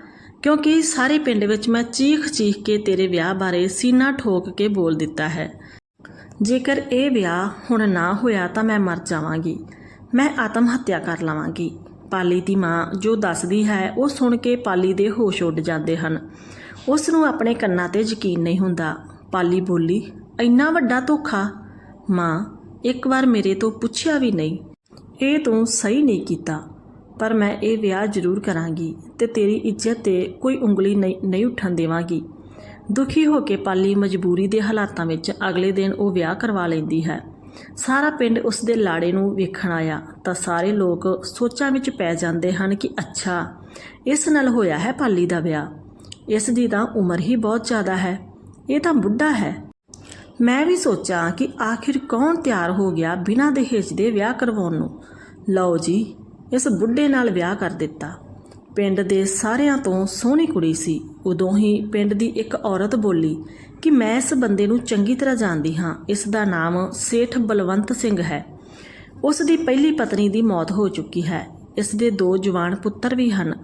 ਕਿਉਂਕਿ ਸਾਰੇ ਪਿੰਡ ਵਿੱਚ ਮੈਂ ਚੀਖ-ਚੀਖ ਕੇ ਤੇਰੇ ਵਿਆਹ ਬਾਰੇ ਸੀਨਾ ਠੋਕ ਕੇ ਬੋਲ ਦਿੱਤਾ ਹੈ। ਜੇਕਰ ਇਹ ਵਿਆਹ ਹੁਣ ਨਾ ਹੋਇਆ ਤਾਂ ਮੈਂ ਮਰ ਜਾਵਾਂਗੀ। ਮੈਂ ਆਤਮ ਹੱਤਿਆ ਕਰ ਲਵਾਂਗੀ। ਪਾਲੀ ਦੀ ਮਾਂ ਜੋ ਦੱਸਦੀ ਹੈ, ਉਹ ਸੁਣ ਕੇ ਪਾਲੀ ਦੇ ਹੋਸ਼ ਉੱਡ ਜਾਂਦੇ ਹਨ। ਉਸ ਨੂੰ ਆਪਣੇ ਕੰਨਾਂ ਤੇ ਯਕੀਨ ਨਹੀਂ ਹੁੰਦਾ। ਪਾਲੀ ਬੋਲੀ, ਇੰਨਾ ਵੱਡਾ ਧੋਖਾ? ਮਾਂ, ਇੱਕ ਵਾਰ ਮੇਰੇ ਤੋਂ ਪੁੱਛਿਆ ਵੀ ਨਹੀਂ। ਇਹ ਤੂੰ ਸਹੀ ਨਹੀਂ ਕੀਤਾ। ਪਰ ਮੈਂ ਇਹ ਵਿਆਹ ਜ਼ਰੂਰ ਕਰਾਂਗੀ ਤੇ ਤੇਰੀ ਇੱਜ਼ਤ ਤੇ ਕੋਈ ਉਂਗਲੀ ਨਹੀਂ ਨਹੀਂ ਉੱਠਣ ਦੇਵਾਂਗੀ। ਦੁਖੀ ਹੋ ਕੇ ਪਾਲੀ ਮਜਬੂਰੀ ਦੇ ਹਾਲਾਤਾਂ ਵਿੱਚ ਅਗਲੇ ਦਿਨ ਉਹ ਵਿਆਹ ਕਰਵਾ ਲੈਂਦੀ ਹੈ। ਸਾਰਾ ਪਿੰਡ ਉਸ ਦੇ ਲਾੜੇ ਨੂੰ ਵੇਖਣ ਆਇਆ ਤਾਂ ਸਾਰੇ ਲੋਕ ਸੋਚਾਂ ਵਿੱਚ ਪੈ ਜਾਂਦੇ ਹਨ ਕਿ ਅੱਛਾ, ਇਸ ਨਾਲ ਹੋਇਆ ਹੈ ਪਾਲੀ ਦਾ ਵਿਆਹ। ਇਸ ਦੀ ਤਾਂ ਉਮਰ ਹੀ ਬਹੁਤ ਜ਼ਿਆਦਾ ਹੈ, ਇਹ ਤਾਂ ਬੁੱਢਾ ਹੈ। ਮੈਂ ਵੀ ਸੋਚਾਂ ਕਿ ਆਖਿਰ ਕੌਣ ਤਿਆਰ ਹੋ ਗਿਆ ਬਿਨਾਂ ਦਹੇਜ ਦੇ ਵਿਆਹ ਕਰਵਾਉਣ ਨੂੰ? ਲਓ ਜੀ ਇਸ ਬੁੱਢੇ ਨਾਲ ਵਿਆਹ ਕਰ ਦਿੱਤਾ। ਪਿੰਡ ਦੇ ਸਾਰਿਆਂ ਤੋਂ ਸੋਹਣੀ ਕੁੜੀ ਸੀ। ਉਦੋਂ ਹੀ ਪਿੰਡ ਦੀ ਇੱਕ ਔਰਤ ਬੋਲੀ ਕਿ ਮੈਂ ਇਸ ਬੰਦੇ ਨੂੰ ਚੰਗੀ ਤਰ੍ਹਾਂ ਜਾਣਦੀ ਹਾਂ। ਇਸ ਦਾ ਨਾਮ ਸੇਠ ਬਲਵੰਤ ਸਿੰਘ ਹੈ। ਉਸ ਦੀ ਪਹਿਲੀ ਪਤਨੀ ਦੀ ਮੌਤ ਹੋ ਚੁੱਕੀ ਹੈ। ਇਸ ਦੇ ਦੋ ਜਵਾਨ ਪੁੱਤਰ ਵੀ ਹਨ।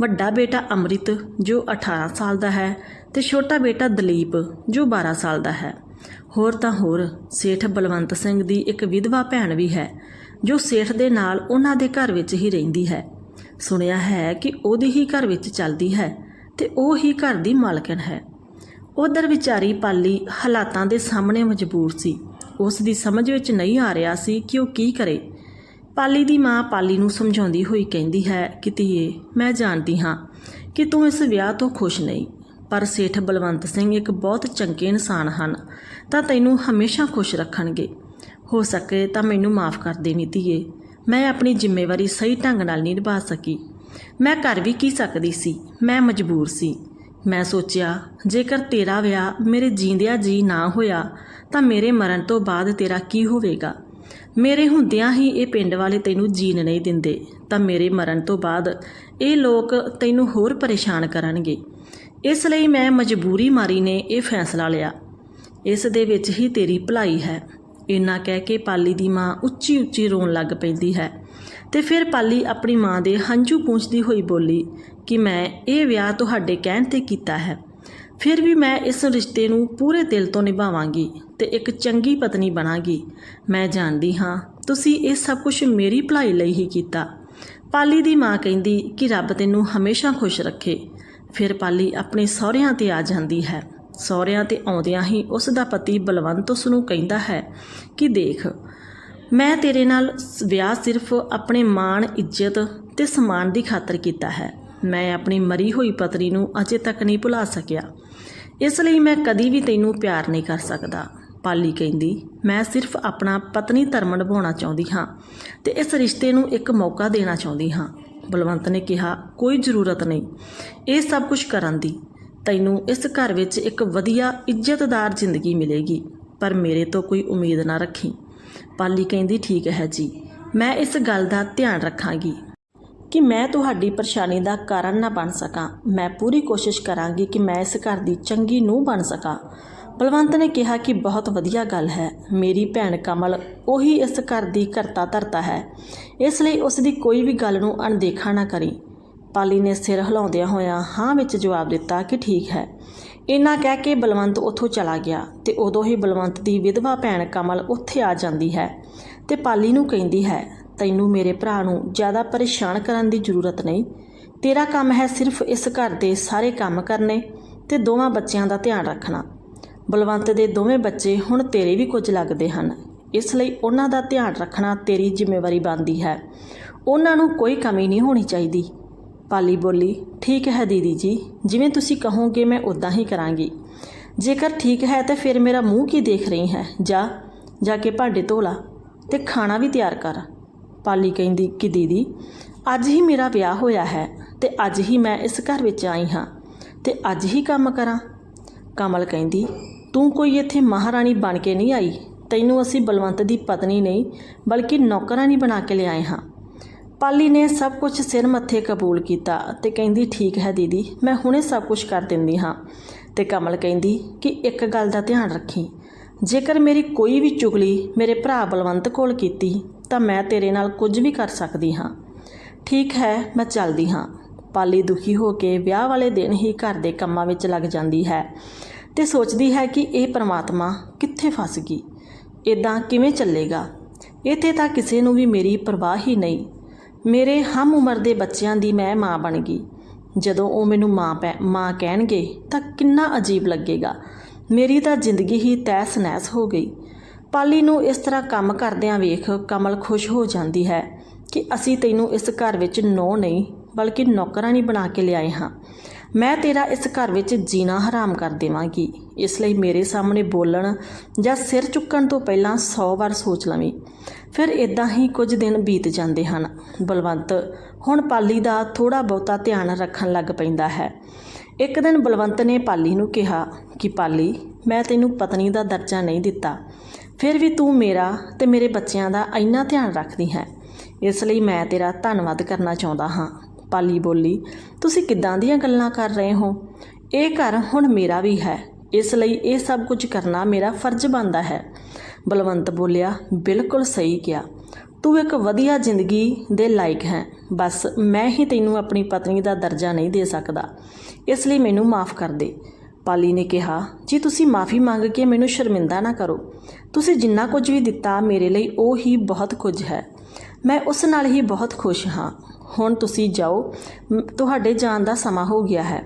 ਵੱਡਾ ਬੇਟਾ ਅੰਮ੍ਰਿਤ, ਜੋ 18 ਸਾਲ ਦਾ ਹੈ, ਤੇ ਛੋਟਾ ਬੇਟਾ ਦਲੀਪ, ਜੋ 12 ਸਾਲ ਦਾ ਹੈ। ਹੋਰ ਤਾਂ ਹੋਰ, ਸੇਠ ਬਲਵੰਤ ਸਿੰਘ ਦੀ ਇੱਕ ਵਿਧਵਾ ਭੈਣ ਵੀ ਹੈ। ਜੋ ਸੇਠ ਦੇ ਨਾਲ ਉਹਨਾਂ ਦੇ ਘਰ ਵਿੱਚ ਹੀ ਰਹਿੰਦੀ ਹੈ। ਸੁਣਿਆ ਹੈ ਕਿ ਉਹਦੇ ਹੀ ਘਰ ਵਿੱਚ ਚੱਲਦੀ ਹੈ ਤੇ ਉਹ ਹੀ ਘਰ ਦੀ ਮਾਲਕਣ ਹੈ। ਉਧਰ ਵਿਚਾਰੀ ਪਾਲੀ ਹਾਲਾਤਾਂ ਦੇ ਸਾਹਮਣੇ ਮਜਬੂਰ ਸੀ। ਉਸ ਦੀ ਸਮਝ ਵਿੱਚ ਨਹੀਂ ਆ ਰਿਹਾ ਸੀ ਕਿ ਉਹ ਕੀ ਕਰੇ। ਪਾਲੀ ਦੀ ਮਾਂ ਪਾਲੀ ਨੂੰ ਸਮਝਾਉਂਦੀ ਹੋਈ ਕਹਿੰਦੀ ਹੈ ਕਿ ਧੀਏ, ਮੈਂ ਜਾਣਦੀ ਹਾਂ ਕਿ ਤੂੰ ਇਸ ਵਿਆਹ ਤੋਂ ਖੁਸ਼ ਨਹੀਂ, ਪਰ ਸੇਠ ਬਲਵੰਤ ਸਿੰਘ ਇੱਕ ਬਹੁਤ ਚੰਗੇ ਇਨਸਾਨ ਹਨ, ਤਾਂ ਤੈਨੂੰ ਹਮੇਸ਼ਾ ਖੁਸ਼ ਰੱਖਣਗੇ। ਹੋ ਸਕੇ ਤਾਂ ਮੈਨੂੰ ਮਾਫ ਕਰ ਦੇਣੀ ਧੀਏ। ਮੈਂ ਆਪਣੀ ਜ਼ਿੰਮੇਵਾਰੀ ਸਹੀ ਢੰਗ ਨਾਲ ਨਹੀਂ ਨਿਭਾ ਸਕੀ। ਮੈਂ ਕਰ ਵੀ ਕੀ ਸਕਦੀ ਸੀ? ਮੈਂ ਮਜਬੂਰ ਸੀ। ਮੈਂ ਸੋਚਿਆ, ਜੇਕਰ ਤੇਰਾ ਵਿਆਹ ਮੇਰੇ ਜੀਂਦਿਆਂ ਜੀ ਨਾ ਹੋਇਆ, ਤਾਂ ਮੇਰੇ ਮਰਨ ਤੋਂ ਬਾਅਦ ਤੇਰਾ ਕੀ ਹੋਵੇਗਾ? ਮੇਰੇ ਹੁੰਦਿਆਂ ਹੀ ਇਹ ਪਿੰਡ ਵਾਲੇ ਤੈਨੂੰ ਜੀਣ ਨਹੀਂ ਦਿੰਦੇ, ਤਾਂ ਮੇਰੇ ਮਰਨ ਤੋਂ ਬਾਅਦ ਇਹ ਲੋਕ ਤੈਨੂੰ ਹੋਰ ਪਰੇਸ਼ਾਨ ਕਰਨਗੇ। ਇਸ ਲਈ ਮੈਂ ਮਜਬੂਰੀ ਮਾਰੀ ਨੇ ਇਹ ਫੈਸਲਾ ਲਿਆ। ਇਸ ਦੇ ਵਿੱਚ ਹੀ ਤੇਰੀ ਭਲਾਈ ਹੈ। ਇੰਨਾ ਕਹਿ ਕੇ ਪਾਲੀ ਦੀ ਮਾਂ ਉੱਚੀ ਉੱਚੀ ਰੋਣ ਲੱਗ ਪੈਂਦੀ ਹੈ। ਤੇ ਫਿਰ ਪਾਲੀ ਆਪਣੀ ਮਾਂ ਦੇ ਹੰਝੂ ਪੂੰਝਦੀ ਹੋਈ ਬੋਲੀ ਕਿ ਮੈਂ ਇਹ ਵਿਆਹ ਤੁਹਾਡੇ ਕਹਿਣ ਤੇ ਕੀਤਾ ਹੈ। ਫਿਰ ਵੀ ਮੈਂ ਇਸ ਰਿਸ਼ਤੇ ਨੂੰ ਪੂਰੇ ਦਿਲ ਤੋਂ ਨਿਭਾਵਾਂਗੀ ਤੇ ਇੱਕ ਚੰਗੀ ਪਤਨੀ ਬਣਾਂਗੀ। ਮੈਂ ਜਾਣਦੀ ਹਾਂ, ਤੁਸੀਂ ਇਹ ਸਭ ਕੁਝ ਮੇਰੀ ਭਲਾਈ ਲਈ ਹੀ ਕੀਤਾ। ਪਾਲੀ ਦੀ ਮਾਂ ਕਹਿੰਦੀ ਕਿ ਰੱਬ ਤੈਨੂੰ ਹਮੇਸ਼ਾ ਖੁਸ਼ ਰੱਖੇ। ਫਿਰ ਪਾਲੀ ਆਪਣੇ ਸਹੁਰਿਆਂ ਤੇ ਆ ਜਾਂਦੀ ਹੈ। ਸਹੁਰਿਆਂ ਤੇ ਆਉਂਦਿਆਂ ਹੀ ਉਸ ਦਾ ਪਤੀ ਬਲਵੰਤ ਉਸ ਨੂੰ ਕਹਿੰਦਾ ਹੈ ਕਿ ਦੇਖ, ਮੈਂ ਤੇਰੇ ਨਾਲ ਵਿਆਹ ਸਿਰਫ ਆਪਣੇ ਮਾਣ, ਇੱਜ਼ਤ ਤੇ ਸਮਾਨ ਦੀ ਖਾਤਰ ਕੀਤਾ ਹੈ। ਮੈਂ ਆਪਣੀ ਮਰੀ ਹੋਈ ਪਤਨੀ ਨੂੰ ਅਜੇ ਤੱਕ ਨਹੀਂ ਭੁਲਾ ਸਕਿਆ। ਇਸ ਲਈ ਮੈਂ ਕਦੀ ਵੀ ਤੈਨੂੰ ਪਿਆਰ ਨਹੀਂ ਕਰ ਸਕਦਾ। ਪਾਲੀ ਕਹਿੰਦੀ, ਮੈਂ ਸਿਰਫ ਆਪਣਾ ਪਤਨੀ ਧਰਮ ਨਿਭਾਉਣਾ ਚਾਹੁੰਦੀ ਹਾਂ ਤੇ ਇਸ ਰਿਸ਼ਤੇ ਨੂੰ ਇੱਕ ਮੌਕਾ ਦੇਣਾ ਚਾਹੁੰਦੀ ਹਾਂ। ਬਲਵੰਤ ਨੇ ਕਿਹਾ, ਕੋਈ ਜ਼ਰੂਰਤ ਨਹੀਂ। ਇਹ ਸਭ ਕੁਝ ਕਰਨ ਦੀ। ਤੈਨੂੰ ਇਸ ਘਰ ਵਿੱਚ ਇੱਕ ਵਧੀਆ ਇੱਜ਼ਤਦਾਰ ਜ਼ਿੰਦਗੀ ਮਿਲੇਗੀ, ਪਰ ਮੇਰੇ ਤੋਂ ਕੋਈ ਉਮੀਦ ਨਾ ਰੱਖੀ। ਪਾਲੀ ਕਹਿੰਦੀ, ਠੀਕ ਹੈ ਜੀ, ਮੈਂ ਇਸ ਗੱਲ ਦਾ ਧਿਆਨ ਰੱਖਾਂਗੀ ਕਿ ਮੈਂ ਤੁਹਾਡੀ ਪਰੇਸ਼ਾਨੀ ਦਾ ਕਾਰਨ ਨਾ ਬਣ ਸਕਾਂ। ਮੈਂ ਪੂਰੀ ਕੋਸ਼ਿਸ਼ ਕਰਾਂਗੀ ਕਿ ਮੈਂ ਇਸ ਘਰ ਦੀ ਚੰਗੀ ਨੂੰਹ ਬਣ ਸਕਾਂ। ਬਲਵੰਤ ਨੇ ਕਿਹਾ ਕਿ ਬਹੁਤ ਵਧੀਆ ਗੱਲ ਹੈ। ਮੇਰੀ ਭੈਣ ਕਮਲ ਉਹੀ ਇਸ ਘਰ ਦੀ ਕਰਤਾ ਧਰਤਾ ਹੈ। ਇਸ ਲਈ ਉਸ ਦੀ ਕੋਈ ਵੀ ਗੱਲ ਨੂੰ ਅਣਦੇਖਾ ਨਾ ਕਰੀ। ਪਾਲੀ ਨੇ ਸਿਰ ਹਿਲਾਉਂਦਿਆਂ ਹੋਇਆਂ ਹਾਂ ਵਿੱਚ ਜਵਾਬ ਦਿੱਤਾ ਕਿ ਠੀਕ ਹੈ। ਇੰਨਾ ਕਹਿ ਕੇ ਬਲਵੰਤ ਉੱਥੋਂ ਚਲਾ ਗਿਆ ਤੇ ਉਦੋਂ ਹੀ ਬਲਵੰਤ ਦੀ ਵਿਧਵਾ ਭੈਣ ਕਮਲ ਉੱਥੇ ਆ ਜਾਂਦੀ ਹੈ ਤੇ ਪਾਲੀ ਨੂੰ ਕਹਿੰਦੀ ਹੈ, ਤੈਨੂੰ ਮੇਰੇ ਭਰਾ ਨੂੰ ਜ਼ਿਆਦਾ ਪਰੇਸ਼ਾਨ ਕਰਨ ਦੀ ਜ਼ਰੂਰਤ ਨਹੀਂ। ਤੇਰਾ ਕੰਮ ਹੈ ਸਿਰਫ ਇਸ ਘਰ ਦੇ ਸਾਰੇ ਕੰਮ ਕਰਨੇ ਤੇ ਦੋਵਾਂ ਬੱਚਿਆਂ ਦਾ ਧਿਆਨ ਰੱਖਣਾ। ਬਲਵੰਤ ਦੇ ਦੋਵੇਂ ਬੱਚੇ ਹੁਣ ਤੇਰੇ ਵੀ ਕੁਝ ਲੱਗਦੇ ਹਨ। ਇਸ ਲਈ ਉਹਨਾਂ ਦਾ ਧਿਆਨ ਰੱਖਣਾ ਤੇਰੀ ਜ਼ਿੰਮੇਵਾਰੀ ਬਣਦੀ ਹੈ। ਉਹਨਾਂ ਨੂੰ ਕੋਈ ਕਮੀ ਨਹੀਂ ਹੋਣੀ ਚਾਹੀਦੀ। ਪਾਲੀ ਬੋਲੀ, ਠੀਕ ਹੈ ਦੀਦੀ ਜੀ, ਜਿਵੇਂ ਤੁਸੀਂ ਕਹੋਗੇ ਮੈਂ ਉਦਾਂ ਹੀ ਕਰਾਂਗੀ। ਜੇਕਰ ਠੀਕ ਹੈ ਤਾਂ ਫਿਰ ਮੇਰਾ ਮੂੰਹ ਕੀ ਦੇਖ ਰਹੀ ਹੈ? ਜਾ ਜਾ ਕੇ ਭਾਂਡੇ ਧੋ ਲਾ ਤੇ ਖਾਣਾ ਵੀ ਤਿਆਰ ਕਰ। ਪਾਲੀ ਕਹਿੰਦੀ ਕਿ ਦੀਦੀ, ਅੱਜ ਹੀ ਮੇਰਾ ਵਿਆਹ ਹੋਇਆ ਹੈ ਤੇ ਅੱਜ ਹੀ ਮੈਂ ਇਸ ਘਰ ਵਿੱਚ ਆਈ ਹਾਂ ਤੇ ਅੱਜ ਹੀ ਕੰਮ ਕਰਾਂ। ਕਮਲ ਕਹਿੰਦੀ, ਤੂੰ ਕੋਈ ਇੱਥੇ ਮਹਾਰਾਣੀ ਬਣ ਕੇ ਨਹੀਂ ਆਈ? ਤੈਨੂੰ ਅਸੀਂ ਬਲਵੰਤ ਦੀ ਪਤਨੀ ਨਹੀਂ, ਬਲਕਿ ਨੌਕਰਾਨੀ ਬਣਾ ਕੇ ਲਿਆਏ ਹਾਂ। ਪਾਲੀ ਨੇ ਸਭ ਕੁਝ ਸਿਰ ਮੱਥੇ ਕਬੂਲ ਕੀਤਾ ਤੇ ਕਹਿੰਦੀ, ਠੀਕ ਹੈ ਦੀਦੀ, ਮੈਂ ਹੁਣੇ ਸਭ ਕੁਝ ਕਰ ਦਿੰਦੀ ਹਾਂ। ਤੇ ਕਮਲ ਕਹਿੰਦੀ ਕਿ ਇੱਕ ਗੱਲ ਦਾ ਧਿਆਨ ਰੱਖੀ। ਜੇਕਰ ਮੇਰੀ ਕੋਈ ਵੀ ਚੁਗਲੀ ਮੇਰੇ ਭਰਾ ਬਲਵੰਤ ਕੋਲ ਕੀਤੀ, ਤਾਂ ਮੈਂ ਤੇਰੇ ਨਾਲ ਕੁਝ ਵੀ ਕਰ ਸਕਦੀ ਹਾਂ। ਠੀਕ ਹੈ, ਮੈਂ ਚੱਲਦੀ ਹਾਂ। ਪਾਲੀ ਦੁਖੀ ਹੋ ਕੇ ਵਿਆਹ ਵਾਲੇ ਦਿਨ ਹੀ ਘਰ ਦੇ ਕੰਮਾਂ ਵਿੱਚ ਲੱਗ ਜਾਂਦੀ ਹੈ ਤੇ ਸੋਚਦੀ ਹੈ ਕਿ ਇਹ ਪ੍ਰਮਾਤਮਾ ਕਿੱਥੇ ਫਸ ਗਈ ਇਦਾਂ ਕਿਵੇਂ ਚੱਲੇਗਾ? ਇੱਥੇ ਤਾਂ ਕਿਸੇ ਨੂੰ ਵੀ ਮੇਰੀ ਪਰਵਾਹ ਹੀ ਨਹੀਂ। ਮੇਰੇ ਹਮ ਉਮਰ ਦੇ ਬੱਚਿਆਂ ਦੀ ਮੈਂ ਮਾਂ ਬਣ ਗਈ। ਜਦੋਂ ਉਹ ਮੈਨੂੰ ਮਾਂ ਪੈ, ਮਾਂ ਕਹਿਣਗੇ ਤਾਂ ਕਿੰਨਾ ਅਜੀਬ ਲੱਗੇਗਾ। ਮੇਰੀ ਤਾਂ ਜ਼ਿੰਦਗੀ ਹੀ ਤੈਸ ਨੈਸ ਹੋ ਗਈ। ਪਾਲੀ ਨੂੰ ਇਸ ਤਰ੍ਹਾਂ ਕੰਮ ਕਰਦਿਆਂ ਵੇਖ ਕਮਲ ਖੁਸ਼ ਹੋ ਜਾਂਦੀ ਹੈ ਕਿ ਅਸੀਂ ਤੈਨੂੰ ਇਸ ਘਰ ਵਿੱਚ ਨੋ ਨਹੀਂ, ਬਲਕਿ ਨੌਕਰਾਨੀ ਬਣਾ ਕੇ ਲਿਆਏ ਹਾਂ। ਮੈਂ ਤੇਰਾ ਇਸ ਘਰ ਵਿੱਚ ਜੀਣਾ ਹਰਾਮ ਕਰ ਦੇਵਾਂਗੀ। ਇਸ ਲਈ ਮੇਰੇ ਸਾਹਮਣੇ ਬੋਲਣ ਜਾਂ ਸਿਰ ਚੁੱਕਣ ਤੋਂ ਪਹਿਲਾਂ 100 ਵਾਰ ਸੋਚ ਲਵੀਂ। ਫਿਰ ਇਦਾਂ ਹੀ ਕੁਝ ਦਿਨ ਬੀਤ ਜਾਂਦੇ ਹਨ। ਬਲਵੰਤ, ਹੁਣ ਪਾਲੀ ਦਾ ਥੋੜਾ ਬਹੁਤਾ ਧਿਆਨ ਰੱਖਣ ਲੱਗ ਪੈਂਦਾ ਹੈ। ਇੱਕ ਦਿਨ ਬਲਵੰਤ ਨੇ ਪਾਲੀ ਨੂੰ ਕਿਹਾ ਕਿ, ਪਾਲੀ, ਮੈਂ ਤੈਨੂੰ ਪਤਨੀ ਦਾ ਦਰਜਾ ਨਹੀਂ ਦਿੱਤਾ। ਫਿਰ ਵੀ ਤੂੰ ਮੇਰਾ ਤੇ ਮੇਰੇ ਬੱਚਿਆਂ ਦਾ ਇੰਨਾ ਧਿਆਨ ਰੱਖਦੀ ਹੈ। ਇਸ ਲਈ ਮੈਂ ਤੇਰਾ ਧੰਨਵਾਦ ਕਰਨਾ ਚਾਹੁੰਦਾ ਹਾਂ। ਪਾਲੀ ਬੋਲੀ, ਤੁਸੀਂ ਕਿੱਦਾਂ ਦੀਆਂ ਗੱਲਾਂ ਕਰ ਰਹੇ ਹੋ? ਇਹ ਘਰ ਹੁਣ ਮੇਰਾ ਵੀ ਹੈ, ਇਸ ਲਈ ਇਹ ਸਭ ਕੁਝ ਕਰਨਾ ਮੇਰਾ ਫਰਜ਼ ਬਣਦਾ ਹੈ। ਬਲਵੰਤ ਬੋਲਿਆ, ਬਿਲਕੁਲ ਸਹੀ ਕਿਹਾ। ਤੂੰ ਇੱਕ ਵਧੀਆ ਜ਼ਿੰਦਗੀ ਦੇ ਲਾਇਕ ਹੈ, ਬਸ ਮੈਂ ਹੀ ਤੈਨੂੰ ਆਪਣੀ ਪਤਨੀ ਦਾ ਦਰਜਾ ਨਹੀਂ ਦੇ ਸਕਦਾ, ਇਸ ਲਈ ਮੈਨੂੰ ਮਾਫ ਕਰ ਦੇ। ਪਾਲੀ ਨੇ ਕਿਹਾ, ਜੀ ਤੁਸੀਂ ਮਾਫੀ ਮੰਗ ਕੇ ਮੈਨੂੰ ਸ਼ਰਮਿੰਦਾ ਨਾ ਕਰੋ, ਤੁਸੀਂ ਜਿੰਨਾ ਕੁਝ ਵੀ ਦਿੱਤਾ ਮੇਰੇ ਲਈ ਉਹ ਹੀ ਬਹੁਤ ਕੁਝ ਹੈ। ਮੈਂ ਉਸ ਨਾਲ ਹੀ ਬਹੁਤ ਖੁਸ਼ ਹਾਂ। ਹੁਣ ਤੁਸੀਂ ਜਾਓ। ਤੁਹਾਡੇ ਜਾਣ ਦਾ ਸਮਾਂ ਹੋ ਗਿਆ ਹੈ।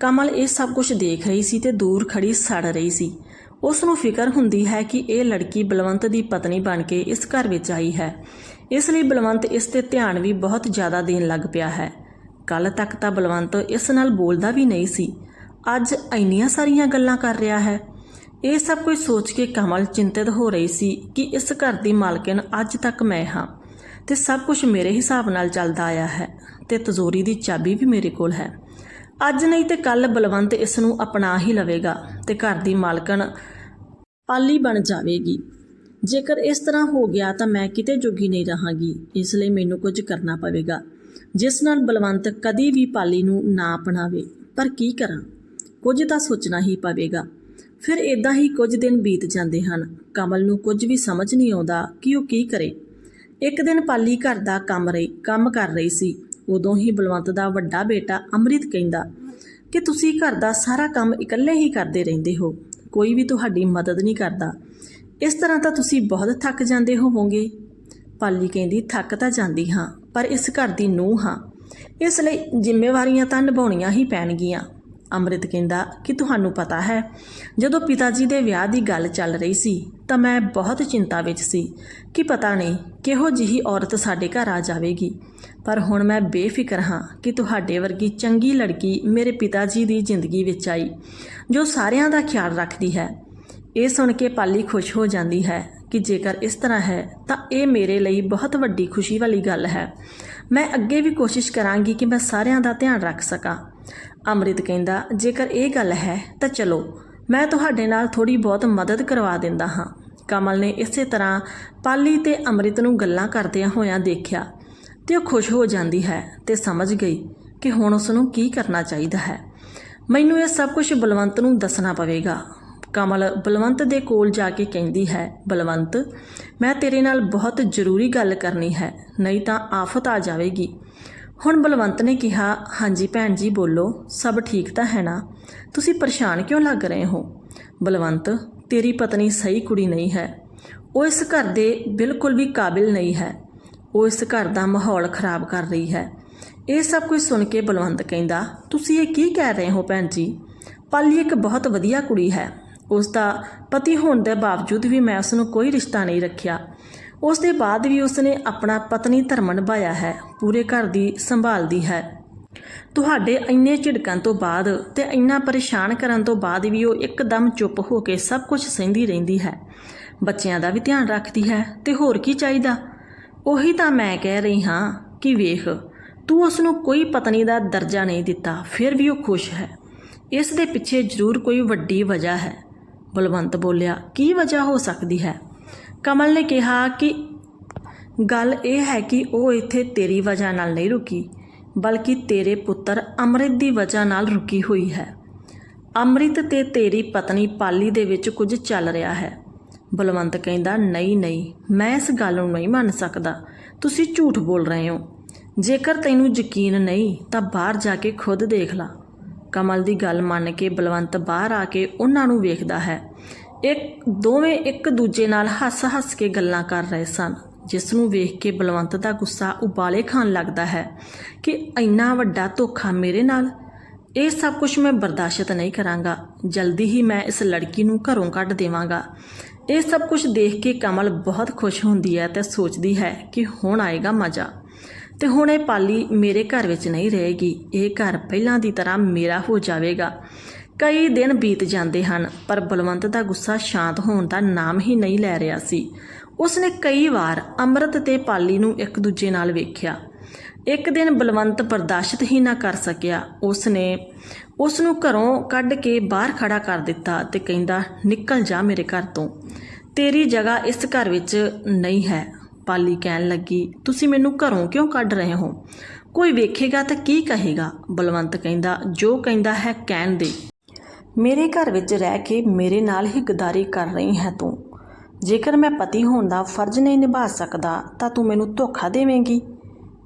ਕਮਲ ਇਹ ਸਭ ਕੁਝ ਦੇਖ ਰਹੀ ਸੀ ਤੇ ਦੂਰ ਖੜੀ ਸੜ ਰਹੀ ਸੀ। ਉਸ ਨੂੰ ਫਿਕਰ ਹੁੰਦੀ ਹੈ ਕਿ ਇਹ ਲੜਕੀ ਬਲਵੰਤ ਦੀ ਪਤਨੀ ਬਣ ਕੇ ਇਸ ਘਰ ਵਿੱਚ ਆਈ ਹੈ। ਇਸ ਲਈ ਬਲਵੰਤ ਇਸ ਤੇ ਧਿਆਨ ਵੀ ਬਹੁਤ ਜ਼ਿਆਦਾ ਦੇਣ ਲੱਗ ਪਿਆ ਹੈ। ਕੱਲ ਤੱਕ ਤਾਂ ਬਲਵੰਤ ਇਸ ਨਾਲ ਬੋਲਦਾ ਵੀ ਨਹੀਂ ਸੀ। ਅੱਜ ਇੰਨੀਆਂ ਸਾਰੀਆਂ ਗੱਲਾਂ ਕਰ ਰਿਹਾ ਹੈ। ਇਹ ਸਭ ਕੁਝ ਸੋਚ ਕੇ ਕਮਲ ਚਿੰਤਤ ਹੋ ਰਹੀ ਸੀ ਕਿ ਇਸ ਘਰ ਦੀ ਮਾਲਕਨ ਅੱਜ ਤੱਕ ਮੈਂ ਹਾਂ। ਤੇ ਸਭ ਕੁਝ ਮੇਰੇ ਹਿਸਾਬ ਨਾਲ ਚੱਲਦਾ ਆਇਆ ਹੈ ਤੇ ਤਜ਼ੋਰੀ ਦੀ ਚਾਬੀ ਵੀ ਮੇਰੇ ਕੋਲ ਹੈ। ਅੱਜ ਨਹੀਂ ਤੇ ਕੱਲ ਬਲਵੰਤ ਇਸ ਨੂੰ ਅਪਣਾ ਹੀ ਲਵੇਗਾ ਤੇ ਘਰ ਦੀ ਮਾਲਕਣ ਪਾਲੀ ਬਣ ਜਾਵੇਗੀ। ਜੇਕਰ ਇਸ ਤਰ੍ਹਾਂ ਹੋ ਗਿਆ ਤਾਂ ਮੈਂ ਕਿਤੇ ਜੋਗੀ ਨਹੀਂ ਰਹਾਂਗੀ, ਇਸ ਲਈ ਮੈਨੂੰ ਕੁਝ ਕਰਨਾ ਪਵੇਗਾ। ਜਿਸ ਨਾਲ ਬਲਵੰਤ ਕਦੀ ਵੀ ਪਾਲੀ ਨੂੰ ਨਾ ਅਪਣਾਵੇ, ਪਰ ਕੀ ਕਰਾਂ? ਕੁਝ ਤਾਂ ਸੋਚਣਾ ਹੀ ਪਵੇਗਾ। ਫਿਰ ਇਦਾਂ ਹੀ ਕੁਝ ਦਿਨ ਬੀਤ ਜਾਂਦੇ ਹਨ। ਕਮਲ ਨੂੰ ਕੁਝ ਵੀ ਸਮਝ ਨਹੀਂ ਆਉਂਦਾ ਕਿ ਉਹ ਕੀ ਕਰੇ। ਇੱਕ ਦਿਨ ਪਾਲੀ ਘਰ ਦਾ ਕੰਮ ਰਹੀ, ਕੰਮ ਕਰ ਰਹੀ ਸੀ। ਉਦੋਂ ਹੀ ਬਲਵੰਤ ਦਾ ਵੱਡਾ ਬੇਟਾ ਅੰਮ੍ਰਿਤ ਕਹਿੰਦਾ, ਕਿ ਤੁਸੀਂ ਘਰ ਦਾ ਸਾਰਾ ਕੰਮ ਇਕੱਲੇ ਹੀ ਕਰਦੇ ਰਹਿੰਦੇ ਹੋ, ਕੋਈ ਵੀ ਤੁਹਾਡੀ ਮਦਦ ਨਹੀਂ ਕਰਦਾ। ਇਸ ਤਰ੍ਹਾਂ ਤਾਂ ਤੁਸੀਂ ਬਹੁਤ ਥੱਕ ਜਾਂਦੇ ਹੋਵੋਗੇ। ਪਾਲੀ ਕਹਿੰਦੀ, ਥੱਕ ਤਾਂ ਜਾਂਦੀ ਹਾਂ, ਪਰ ਇਸ ਘਰ ਦੀ ਨੂੰਹ ਹਾਂ। ਇਸ ਲਈ ਜ਼ਿੰਮੇਵਾਰੀਆਂ ਤਾਂ ਨਿਭਾਉਣੀਆਂ ਹੀ ਪੈਣਗੀਆਂ। ਅੰਮ੍ਰਿਤ ਕਹਿੰਦਾ, ਕਿ ਤੁਹਾਨੂੰ ਪਤਾ ਹੈ, ਜਦੋਂ ਪਿਤਾ ਜੀ ਦੇ ਵਿਆਹ ਦੀ ਗੱਲ ਚੱਲ ਰਹੀ ਸੀ ਤਾਂ ਮੈਂ ਬਹੁਤ ਚਿੰਤਾ ਵਿੱਚ ਸੀ ਕਿ ਪਤਾ ਨਹੀਂ ਕਿਹੋ ਜਿਹੀ ਔਰਤ ਸਾਡੇ ਘਰ ਆ ਜਾਵੇਗੀ। ਪਰ ਹੁਣ ਮੈਂ ਬੇਫਿਕਰ ਹਾਂ ਕਿ ਤੁਹਾਡੇ ਵਰਗੀ ਚੰਗੀ ਲੜਕੀ ਮੇਰੇ ਪਿਤਾ ਜੀ ਦੀ ਜ਼ਿੰਦਗੀ ਵਿੱਚ ਆਈ, ਜੋ ਸਾਰਿਆਂ ਦਾ ਖਿਆਲ ਰੱਖਦੀ ਹੈ। ਇਹ ਸੁਣ ਕੇ ਪਾਲੀ ਖੁਸ਼ ਹੋ ਜਾਂਦੀ ਹੈ ਕਿ ਜੇਕਰ ਇਸ ਤਰ੍ਹਾਂ ਹੈ ਤਾਂ ਇਹ ਮੇਰੇ ਲਈ ਬਹੁਤ ਵੱਡੀ ਖੁਸ਼ੀ ਵਾਲੀ ਗੱਲ ਹੈ। ਮੈਂ ਅੱਗੇ ਵੀ ਕੋਸ਼ਿਸ਼ ਕਰਾਂਗੀ ਕਿ ਮੈਂ ਸਾਰਿਆਂ ਦਾ ਧਿਆਨ ਰੱਖ ਸਕਾਂ। ਅੰਮ੍ਰਿਤ ਕਹਿੰਦਾ, ਜੇਕਰ ਇਹ ਗੱਲ ਹੈ ਤਾਂ ਚਲੋ ਮੈਂ ਤੁਹਾਡੇ ਨਾਲ ਥੋੜੀ ਬਹੁਤ ਮਦਦ ਕਰਵਾ ਦਿੰਦਾ ਹਾਂ। ਕਮਲ ਨੇ ਇਸੇ ਤਰ੍ਹਾਂ ਪਾਲੀ ਤੇ ਅੰਮ੍ਰਿਤ ਨੂੰ ਗੱਲਾਂ ਕਰਦਿਆਂ ਹੋਇਆਂ ਦੇਖਿਆ ਤੇ ਉਹ ਖੁਸ਼ ਹੋ ਜਾਂਦੀ ਹੈ ਤੇ ਸਮਝ ਗਈ ਕਿ ਹੁਣ ਉਸ ਨੂੰ ਕੀ ਕਰਨਾ ਚਾਹੀਦਾ ਹੈ। ਮੈਨੂੰ ਇਹ ਸਭ ਕੁਝ ਬਲਵੰਤ ਨੂੰ ਦੱਸਣਾ ਪਵੇਗਾ। ਕਮਲ ਬਲਵੰਤ ਦੇ ਕੋਲ ਜਾ ਕੇ ਕਹਿੰਦੀ ਹੈ, ਬਲਵੰਤ, ਮੈਂ ਤੇਰੇ ਨਾਲ ਬਹੁਤ ਜ਼ਰੂਰੀ ਗੱਲ ਕਰਨੀ ਹੈ, ਨਹੀਂ ਤਾਂ ਆਫਤ ਆ ਜਾਵੇਗੀ। ਹੁਣ ਬਲਵੰਤ ਨੇ ਕਿਹਾ, ਹਾਂਜੀ ਭੈਣ ਜੀ, ਬੋਲੋ, ਸਭ ਠੀਕ ਤਾਂ ਹੈ ਨਾ? ਤੁਸੀਂ ਪਰੇਸ਼ਾਨ ਕਿਉਂ ਲੱਗ ਰਹੇ ਹੋ? ਬਲਵੰਤ, ਤੇਰੀ ਪਤਨੀ ਸਹੀ ਕੁੜੀ ਨਹੀਂ ਹੈ। ਉਹ ਇਸ ਘਰ ਦੇ ਬਿਲਕੁਲ ਵੀ ਕਾਬਿਲ ਨਹੀਂ ਹੈ। ਉਹ ਇਸ ਘਰ ਦਾ ਮਾਹੌਲ ਖਰਾਬ ਕਰ ਰਹੀ ਹੈ। ਇਹ ਸਭ ਕੁਝ ਸੁਣ ਕੇ ਬਲਵੰਤ ਕਹਿੰਦਾ, ਤੁਸੀਂ ਇਹ ਕੀ ਕਹਿ ਰਹੇ ਹੋ ਭੈਣ ਜੀ? ਪਾਲੀ ਇੱਕ ਬਹੁਤ ਵਧੀਆ ਕੁੜੀ ਹੈ। ਉਸ ਦਾ ਪਤੀ ਹੋਣ ਦੇ ਬਾਵਜੂਦ ਵੀ ਮੈਂ ਉਸ ਨੂੰ ਕੋਈ ਰਿਸ਼ਤਾ ਨਹੀਂ ਰੱਖਿਆ। ਉਸ ਦੇ ਬਾਅਦ ਵੀ ਉਸ ਨੇ ਆਪਣਾ ਪਤਨੀ ਧਰਮ ਨਿਭਾਇਆ ਹੈ, ਪੂਰੇ ਘਰ ਦੀ ਸੰਭਾਲਦੀ ਹੈ। ਤੁਹਾਡੇ ਇੰਨੇ ਝਿੜਕਾਂ ਤੋਂ ਬਾਅਦ ਤੇ ਇੰਨਾ ਪਰੇਸ਼ਾਨ ਕਰਨ ਤੋਂ ਬਾਅਦ ਵੀ ਉਹ ਇੱਕਦਮ ਚੁੱਪ ਹੋ ਕੇ ਸਭ ਕੁਝ ਸਹਿੰਦੀ ਰਹਿੰਦੀ ਹੈ। ਬੱਚਿਆਂ ਦਾ ਵੀ ਧਿਆਨ ਰੱਖਦੀ ਹੈ ਤੇ ਹੋਰ ਕੀ ਚਾਹੀਦਾ? ਉਹੀ ਤਾਂ ਮੈਂ ਕਹਿ ਰਹੀ ਹਾਂ ਕਿ ਵੇਖ, ਤੂੰ ਉਸ ਨੂੰ ਕੋਈ ਪਤਨੀ ਦਾ ਦਰਜਾ ਨਹੀਂ ਦਿੱਤਾ, ਫਿਰ ਵੀ ਉਹ ਖੁਸ਼ ਹੈ। ਇਸ ਦੇ ਪਿੱਛੇ ਜ਼ਰੂਰ ਕੋਈ ਵੱਡੀ ਵਜ੍ਹਾ ਹੈ। ਬਲਵੰਤ ਬੋਲਿਆ, ਕੀ ਵਜ੍ਹਾ ਹੋ ਸਕਦੀ ਹੈ? ਕਮਲ ਨੇ ਕਿਹਾ ਕਿ ਗੱਲ ਇਹ ਹੈ ਕਿ ਉਹ ਇੱਥੇ ਤੇਰੀ ਵਜ੍ਹਾ ਨਾਲ ਨਹੀਂ ਰੁਕੀ, ਬਲਕਿ ਤੇਰੇ ਪੁੱਤਰ ਅੰਮ੍ਰਿਤ ਦੀ ਵਜ੍ਹਾ ਨਾਲ ਰੁਕੀ ਹੋਈ ਹੈ। ਅੰਮ੍ਰਿਤ ਤੇ ਤੇਰੀ ਪਤਨੀ ਪਾਲੀ ਦੇ ਵਿੱਚ ਕੁਝ ਚੱਲ ਰਿਹਾ ਹੈ। ਬਲਵੰਤ ਕਹਿੰਦਾ, ਨਹੀਂ ਨਹੀਂ, ਮੈਂ ਇਸ ਗੱਲ ਨੂੰ ਨਹੀਂ ਮੰਨ ਸਕਦਾ। ਤੁਸੀਂ ਝੂਠ ਬੋਲ ਰਹੇ ਹੋ। ਜੇਕਰ ਤੈਨੂੰ ਯਕੀਨ ਨਹੀਂ, ਤਾਂ ਬਾਹਰ ਜਾ ਕੇ ਖੁਦ ਦੇਖ ਲਾ। ਕਮਲ ਦੀ ਗੱਲ ਮੰਨ ਕੇ ਬਲਵੰਤ ਬਾਹਰ ਆ ਕੇ ਉਹਨਾਂ ਨੂੰ ਵੇਖਦਾ ਹੈ। ਇੱਕ, ਦੋਵੇਂ ਇੱਕ ਦੂਜੇ ਨਾਲ ਹੱਸ-ਹੱਸ ਕੇ ਗੱਲਾਂ ਕਰ ਰਹੇ ਸਨ, ਜਿਸ ਨੂੰ ਵੇਖ ਕੇ ਬਲਵੰਤ ਦਾ ਗੁੱਸਾ ਉਬਾਲੇ ਖਾਣ ਲੱਗਦਾ ਹੈ ਕਿ ਇੰਨਾ ਵੱਡਾ ਧੋਖਾ ਮੇਰੇ ਨਾਲ। ਇਹ ਸਭ ਕੁਝ ਮੈਂ ਬਰਦਾਸ਼ਤ ਨਹੀਂ ਕਰਾਂਗਾ, ਜਲਦੀ ਹੀ ਮੈਂ ਇਸ ਲੜਕੀ ਨੂੰ ਘਰੋਂ ਕੱਢ ਦੇਵਾਂਗਾ। ਇਹ ਸਭ ਕੁਝ ਦੇਖ ਕੇ ਕਮਲ ਬਹੁਤ ਖੁਸ਼ ਹੁੰਦੀ ਹੈ ਤੇ ਸੋਚਦੀ ਹੈ ਕਿ ਹੁਣ ਆਏਗਾ ਮਜ਼ਾ। ਤੇ ਹੁਣ ਇਹ ਪਾਲੀ ਮੇਰੇ ਘਰ ਵਿੱਚ ਨਹੀਂ ਰਹੇਗੀ, ਇਹ ਘਰ ਪਹਿਲਾਂ ਦੀ ਤਰ੍ਹਾਂ ਮੇਰਾ ਹੋ ਜਾਵੇਗਾ। ਕਈ ਦਿਨ ਬੀਤ ਜਾਂਦੇ ਹਨ, ਪਰ ਬਲਵੰਤ ਦਾ ਗੁੱਸਾ ਸ਼ਾਂਤ ਹੋਣ ਦਾ ਨਾਮ ਹੀ ਨਹੀਂ ਲੈ ਰਿਹਾ ਸੀ। ਉਸਨੇ ਕਈ ਵਾਰ ਅੰਮ੍ਰਿਤ ਤੇ ਪਾਲੀ ਨੂੰ ਇੱਕ ਦੂਜੇ ਨਾਲ ਵੇਖਿਆ। ਇੱਕ ਦਿਨ ਬਲਵੰਤ ਬਰਦਾਸ਼ਤ ਹੀ ਨਾ ਕਰ ਸਕਿਆ। ਉਸਨੇ ਉਸ ਨੂੰ ਘਰੋਂ ਕੱਢ ਕੇ ਬਾਹਰ ਖੜਾ ਕਰ ਦਿੱਤਾ ਤੇ ਕਹਿੰਦਾ, ਨਿਕਲ ਜਾ ਮੇਰੇ ਘਰ ਤੋਂ। ਤੇਰੀ ਜਗ੍ਹਾ ਇਸ ਘਰ ਵਿੱਚ ਨਹੀਂ ਹੈ। ਪਾਲੀ ਕਹਿਣ ਲੱਗੀ, ਤੁਸੀਂ ਮੈਨੂੰ ਘਰੋਂ ਕਿਉਂ ਕੱਢ ਰਹੇ ਹੋ? ਕੋਈ ਵੇਖੇਗਾ ਤਾਂ ਕੀ ਕਹੇਗਾ? ਬਲਵੰਤ ਕਹਿੰਦਾ, ਜੋ ਕਹਿੰਦਾ ਹੈ ਕਹਿਣ ਦੇ। ਮੇਰੇ ਘਰ ਵਿੱਚ ਰਹਿ ਕੇ ਮੇਰੇ ਨਾਲ ਹੀ ਗਦਾਰੀ ਕਰ ਰਹੀ ਹੈ ਤੂੰ। ਜੇਕਰ ਮੈਂ ਪਤੀ ਹੋਣ ਦਾ ਫਰਜ਼ ਨਹੀਂ ਨਿਭਾ ਸਕਦਾ, ਤਾਂ ਤੂੰ ਮੈਨੂੰ ਧੋਖਾ ਦੇਵੇਂਗੀ।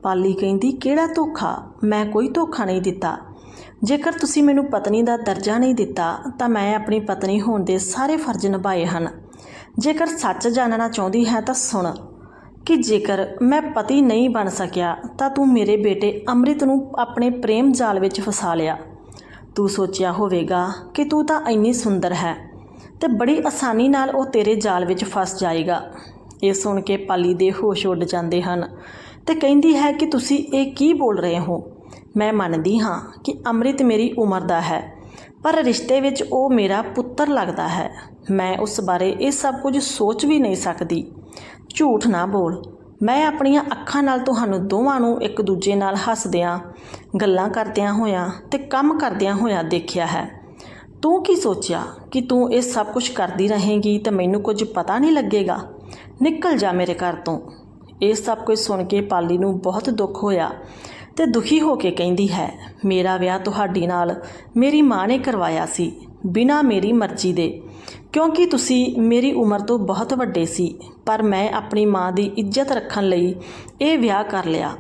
ਪਾਲੀ ਕਹਿੰਦੀ, ਕਿਹੜਾ ਧੋਖਾ? ਮੈਂ ਕੋਈ ਧੋਖਾ ਨਹੀਂ ਦਿੱਤਾ। ਜੇਕਰ ਤੁਸੀਂ ਮੈਨੂੰ ਪਤਨੀ ਦਾ ਦਰਜਾ ਨਹੀਂ ਦਿੱਤਾ, ਤਾਂ ਮੈਂ ਆਪਣੀ ਪਤਨੀ ਹੋਣ ਦੇ ਸਾਰੇ ਫਰਜ਼ ਨਿਭਾਏ ਹਨ। ਜੇਕਰ ਸੱਚ ਜਾਣਨਾ ਚਾਹੁੰਦੀ ਹੈ ਤਾਂ ਸੁਣ ਕਿ ਜੇਕਰ ਮੈਂ ਪਤੀ ਨਹੀਂ ਬਣ ਸਕਿਆ, ਤਾਂ ਤੂੰ ਮੇਰੇ ਬੇਟੇ ਅੰਮ੍ਰਿਤ ਨੂੰ ਆਪਣੇ ਪ੍ਰੇਮ ਜਾਲ ਵਿੱਚ ਫਸਾ ਲਿਆ। ਤੂੰ ਸੋਚਿਆ ਹੋਵੇਗਾ ਕਿ ਤੂੰ ਤਾਂ ਇੰਨੀ ਸੁੰਦਰ ਹੈ ਤੇ ਬੜੀ ਆਸਾਨੀ ਨਾਲ ਉਹ ਤੇਰੇ ਜਾਲ ਵਿੱਚ ਫਸ ਜਾਏਗਾ। ਇਹ ਸੁਣ ਕੇ ਪਾਲੀ ਦੇ ਹੋਸ਼ ਉੱਡ ਜਾਂਦੇ ਹਨ ਤੇ ਕਹਿੰਦੀ ਹੈ ਕਿ ਤੁਸੀਂ ਇਹ ਕੀ ਬੋਲ ਰਹੇ ਹੋ? ਮੈਂ ਮੰਨਦੀ ਹਾਂ ਕਿ ਅੰਮ੍ਰਿਤ ਮੇਰੀ ਉਮਰ ਦਾ ਹੈ, ਪਰ ਰਿਸ਼ਤੇ ਵਿੱਚ ਉਹ ਮੇਰਾ ਪੁੱਤਰ ਲੱਗਦਾ ਹੈ। ਮੈਂ ਉਸ ਬਾਰੇ ਇਹ ਸਭ ਕੁਝ ਸੋਚ ਵੀ ਨਹੀਂ ਸਕਦੀ। ਝੂਠ ਨਾ ਬੋਲ, ਮੈਂ ਆਪਣੀਆਂ ਅੱਖਾਂ ਨਾਲ ਤੁਹਾਨੂੰ ਦੋਵਾਂ ਨੂੰ ਇੱਕ ਦੂਜੇ ਨਾਲ ਹੱਸਦਿਆਂ ਗੱਲਾਂ ਕਰਦਿਆਂ ਹੋਇਆਂ ਤੇ ਕੰਮ ਕਰਦਿਆਂ ਹੋਇਆਂ ਦੇਖਿਆ ਹੈ। ਤੂੰ ਕੀ ਸੋਚਿਆ ਕਿ ਤੂੰ ਇਹ ਸਭ ਕੁਝ ਕਰਦੀ ਰਹੇਂਗੀ ਤੇ ਮੈਨੂੰ ਕੁਝ ਪਤਾ ਨਹੀਂ ਲੱਗੇਗਾ? ਨਿਕਲ ਜਾ ਮੇਰੇ ਘਰ ਤੋਂ। ਇਹ ਸਭ ਕੁਝ ਸੁਣ ਕੇ ਪਾਲੀ ਨੂੰ ਬਹੁਤ ਦੁੱਖ ਹੋਇਆ ਤੇ ਦੁਖੀ ਹੋ ਕੇ ਕਹਿੰਦੀ ਹੈ, ਮੇਰਾ ਵਿਆਹ ਤੁਹਾਡੀ ਨਾਲ ਮੇਰੀ ਮਾਂ ਨੇ ਕਰਵਾਇਆ ਸੀ, ਬਿਨਾਂ ਮੇਰੀ ਮਰਜ਼ੀ ਦੇ। ਕਿਉਂਕਿ ਤੁਸੀਂ ਮੇਰੀ ਉਮਰ ਤੋਂ ਬਹੁਤ ਵੱਡੇ ਸੀ, ਪਰ ਮੈਂ ਆਪਣੀ ਮਾਂ ਦੀ ਇੱਜ਼ਤ ਰੱਖਣ ਲਈ ਇਹ ਵਿਆਹ ਕਰ ਲਿਆ।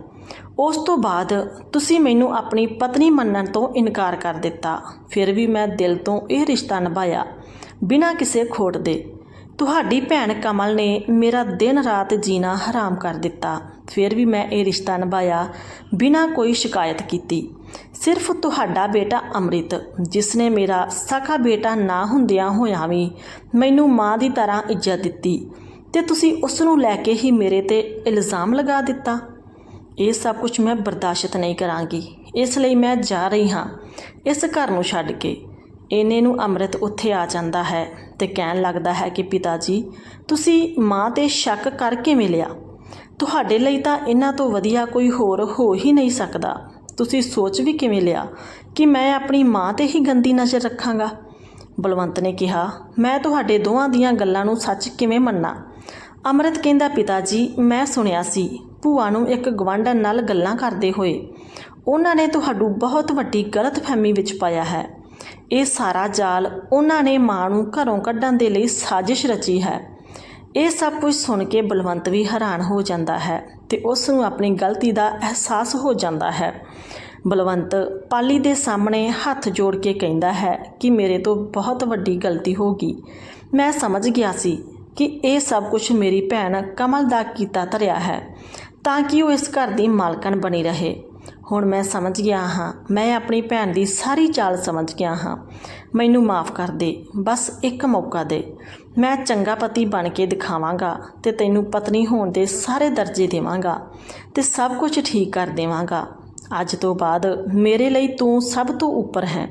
ਉਸ ਤੋਂ ਬਾਅਦ ਤੁਸੀਂ ਮੈਨੂੰ ਆਪਣੀ ਪਤਨੀ ਮੰਨਣ ਤੋਂ ਇਨਕਾਰ ਕਰ ਦਿੱਤਾ। ਫਿਰ ਵੀ ਮੈਂ ਦਿਲ ਤੋਂ ਇਹ ਰਿਸ਼ਤਾ ਨਿਭਾਇਆ ਬਿਨਾਂ ਕਿਸੇ ਖੋਟ ਦੇ। ਤੁਹਾਡੀ ਭੈਣ ਕਮਲ ਨੇ ਮੇਰਾ ਦਿਨ ਰਾਤ ਜੀਣਾ ਹਰਾਮ ਕਰ ਦਿੱਤਾ। ਫਿਰ ਵੀ ਮੈਂ ਇਹ ਰਿਸ਼ਤਾ ਨਿਭਾਇਆ ਬਿਨਾਂ ਕੋਈ ਸ਼ਿਕਾਇਤ ਕੀਤੀ। ਸਿਰਫ ਤੁਹਾਡਾ ਬੇਟਾ ਅੰਮ੍ਰਿਤ, ਜਿਸ ਨੇ ਮੇਰਾ ਸਖਾ ਬੇਟਾ ਨਾ ਹੁੰਦਿਆਂ ਹੋਇਆਂ ਵੀ ਮੈਨੂੰ ਮਾਂ ਦੀ ਤਰ੍ਹਾਂ ਇੱਜ਼ਤ ਦਿੱਤੀ ਤੇ ਤੁਸੀਂ ਉਸ ਨੂੰ ਲੈ ਕੇ ਹੀ ਮੇਰੇ ਤੇ ਇਲਜ਼ਾਮ ਲਗਾ ਦਿੱਤਾ। ਇਹ ਸਭ ਕੁਝ ਮੈਂ ਬਰਦਾਸ਼ਤ ਨਹੀਂ ਕਰਾਂਗੀ। ਇਸ ਲਈ ਮੈਂ ਜਾ ਰਹੀ ਹਾਂ। ਇਸ ਘਰ ਨੂੰ ਛੱਡ ਕੇ ਇਹਨੇ ਨੂੰ ਅੰਮ੍ਰਿਤ ਉੱਥੇ ਆ ਜਾਂਦਾ ਹੈ ਤੇ ਕਹਿਣ ਲੱਗਦਾ ਹੈ ਕਿ ਪਿਤਾ ਜੀ ਤੁਸੀਂ ਮਾਂ ਤੇ ਸ਼ੱਕ ਕਰ ਕਿਵੇਂ ਲਿਆ ਤੁਹਾਡੇ ਲਈ ਤਾਂ ਇਹਨਾਂ ਤੋਂ ਵਧੀਆ ਕੋਈ ਹੋਰ ਹੋ ਹੀ ਨਹੀਂ ਸਕਦਾ। ਤੁਸੀਂ ਸੋਚ ਵੀ ਕਿਵੇਂ ਲਿਆ ਕਿ ਮੈਂ ਆਪਣੀ ਮਾਂ ਤੇ ਹੀ ਗੰਦੀ ਨਜ਼ਰ ਰੱਖਾਂਗਾ? ਬਲਵੰਤ ਨੇ ਕਿਹਾ, ਮੈਂ ਤੁਹਾਡੇ ਦੋਵਾਂ ਦੀਆਂ ਗੱਲਾਂ ਨੂੰ ਸੱਚ ਕਿਵੇਂ ਮੰਨਾਂ? ਅੰਮ੍ਰਿਤ ਕਹਿੰਦਾ ਪਿਤਾ ਜੀ ਮੈਂ ਸੁਣਿਆ ਸੀ। ਭੂਆ ਨੂੰ ਇੱਕ ਗਵਾਂਢਣ ਨਾਲ ਗੱਲਾਂ ਕਰਦੇ ਹੋਏ। ਉਹਨਾਂ ਨੇ ਤੁਹਾਨੂੰ ਬਹੁਤ ਵੱਡੀ ਗਲਤਫਹਿਮੀ ਵਿੱਚ ਪਾਇਆ ਹੈ। ਇਹ ਸਾਰਾ ਜਾਲ ਉਹਨਾਂ ਨੇ ਮਾਂ ਨੂੰ ਘਰੋਂ ਕੱਢਣ ਦੇ ਲਈ ਸਾਜ਼ਿਸ਼ ਰਚੀ ਹੈ। ਇਹ ਸਭ ਕੁਝ ਸੁਣ ਕੇ ਬਲਵੰਤ ਵੀ ਹੈਰਾਨ ਹੋ ਜਾਂਦਾ ਹੈ ਤੇ ਉਸ ਨੂੰ ਆਪਣੀ ਗਲਤੀ ਦਾ ਅਹਿਸਾਸ ਹੋ ਜਾਂਦਾ ਹੈ। ਬਲਵੰਤ ਪਾਲੀ ਦੇ ਸਾਹਮਣੇ ਹੱਥ ਜੋੜ ਕੇ ਕਹਿੰਦਾ ਹੈ ਕਿ ਮੇਰੇ ਤੋਂ ਬਹੁਤ ਵੱਡੀ ਗਲਤੀ ਹੋ ਗਈ। ਮੈਂ ਸਮਝ ਗਿਆ ਸੀ ਕਿ ਇਹ ਸਭ ਕੁਝ ਮੇਰੀ ਭੈਣ ਕਮਲ ਦਾ ਕੀਤਾ ਧਰਿਆ ਹੈ। ਤਾਂ ਕਿ ਉਹ ਇਸ ਘਰ ਦੀ ਮਾਲਕਣ ਬਣੀ ਰਹੇ। ਹੁਣ ਮੈਂ ਸਮਝ ਗਿਆ ਹਾਂ। ਮੈਂ ਆਪਣੀ ਭੈਣ ਦੀ ਸਾਰੀ ਚਾਲ ਸਮਝ ਗਿਆ ਹਾਂ। ਮੈਨੂੰ ਮਾਫ ਕਰ ਦੇ। ਬਸ ਇੱਕ ਮੌਕਾ ਦੇ। ਮੈਂ ਚੰਗਾ ਪਤੀ ਬਣ ਕੇ ਦਿਖਾਵਾਂਗਾ ਤੇ ਤੈਨੂੰ ਪਤਨੀ ਹੋਣ ਦੇ ਸਾਰੇ ਦਰਜੇ ਦੇਵਾਂਗਾ ਤੇ ਸਭ ਕੁਝ ਠੀਕ ਕਰ ਦੇਵਾਂਗਾ। ਅੱਜ ਤੋਂ ਬਾਅਦ ਮੇਰੇ ਲਈ ਤੂੰ ਸਭ ਤੋਂ ਉੱਪਰ ਹੈ।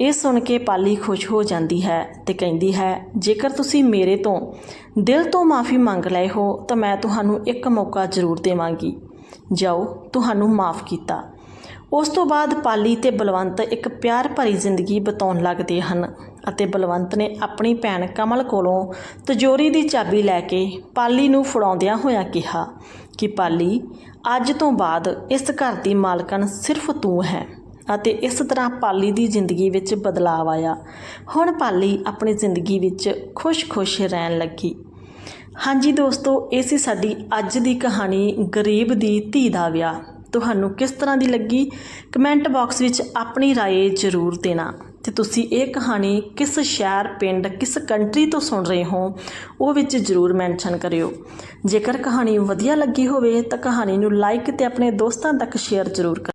ਇਹ ਸੁਣ ਕੇ ਪਾਲੀ ਖੁਸ਼ ਹੋ ਜਾਂਦੀ ਹੈ ਤੇ ਕਹਿੰਦੀ ਹੈ, ਜੇਕਰ ਤੁਸੀਂ ਮੇਰੇ ਤੋਂ ਦਿਲ ਤੋਂ ਮਾਫੀ ਮੰਗ ਲਏ ਹੋ ਤਾਂ ਮੈਂ ਤੁਹਾਨੂੰ ਇੱਕ ਮੌਕਾ ਜ਼ਰੂਰ ਦੇਵਾਂਗੀ। ਜਾਓ, ਤੁਹਾਨੂੰ ਮਾਫ ਕੀਤਾ। ਉਸ ਤੋਂ ਬਾਅਦ ਪਾਲੀ ਤੇ ਬਲਵੰਤ ਇੱਕ ਪਿਆਰ ਭਰੀ ਜ਼ਿੰਦਗੀ ਬਿਤਾਉਣ ਲੱਗਦੇ ਹਨ ਅਤੇ ਬਲਵੰਤ ਨੇ ਆਪਣੀ ਭੈਣ ਕਮਲ ਕੋਲੋਂ ਤਜੋਰੀ ਦੀ ਚਾਬੀ ਲੈ ਕੇ ਪਾਲੀ ਨੂੰ ਫੜਾਉਂਦਿਆਂ ਹੋਇਆਂ ਕਿਹਾ ਕਿ, ਪਾਲੀ, ਅੱਜ ਤੋਂ ਬਾਅਦ ਇਸ ਘਰ ਦੀ ਮਾਲਕਣ ਸਿਰਫ ਤੂੰ ਹੈ ਅਤੇ ਇਸ ਤਰ੍ਹਾਂ ਪਾਲੀ ਦੀ ਜ਼ਿੰਦਗੀ ਵਿੱਚ ਬਦਲਾਅ ਆਇਆ। ਹੁਣ ਪਾਲੀ ਆਪਣੀ ਜ਼ਿੰਦਗੀ ਵਿੱਚ ਖੁਸ਼-ਖੁਸ਼ ਰਹਿਣ ਲੱਗੀ। ਹਾਂਜੀ ਦੋਸਤੋ ਇਹ ਸੀ ਸਾਡੀ ਅੱਜ ਦੀ ਕਹਾਣੀ ਗਰੀਬ ਦੀ ਧੀ ਦਾ ਵਿਆਹ ਤੁਹਾਨੂੰ ਕਿਸ ਤਰ੍ਹਾਂ ਦੀ ਲੱਗੀ ਕਮੈਂਟ ਬਾਕਸ ਵਿੱਚ ਆਪਣੀ رائے ਜ਼ਰੂਰ ਦੇਣਾ ਤੇ ਤੁਸੀਂ ਇਹ ਕਹਾਣੀ ਕਿਸ ਸ਼ਹਿਰ ਪਿੰਡ ਕਿਸ ਕੰਟਰੀ ਤੋਂ ਸੁਣ ਰਹੇ ਹੋ ਉਹ ਵਿੱਚ ਜ਼ਰੂਰ ਮੈਂਸ਼ਨ ਕਰਿਓ ਜੇਕਰ ਕਹਾਣੀ ਵਧੀਆ ਲੱਗੀ ਹੋਵੇ ਤਾਂ ਕਹਾਣੀ ਨੂੰ ਲਾਈਕ ਤੇ ਆਪਣੇ ਦੋਸਤਾਂ ਤੱਕ ਸ਼ੇਅਰ ਜ਼ਰੂਰ ਕਰੋ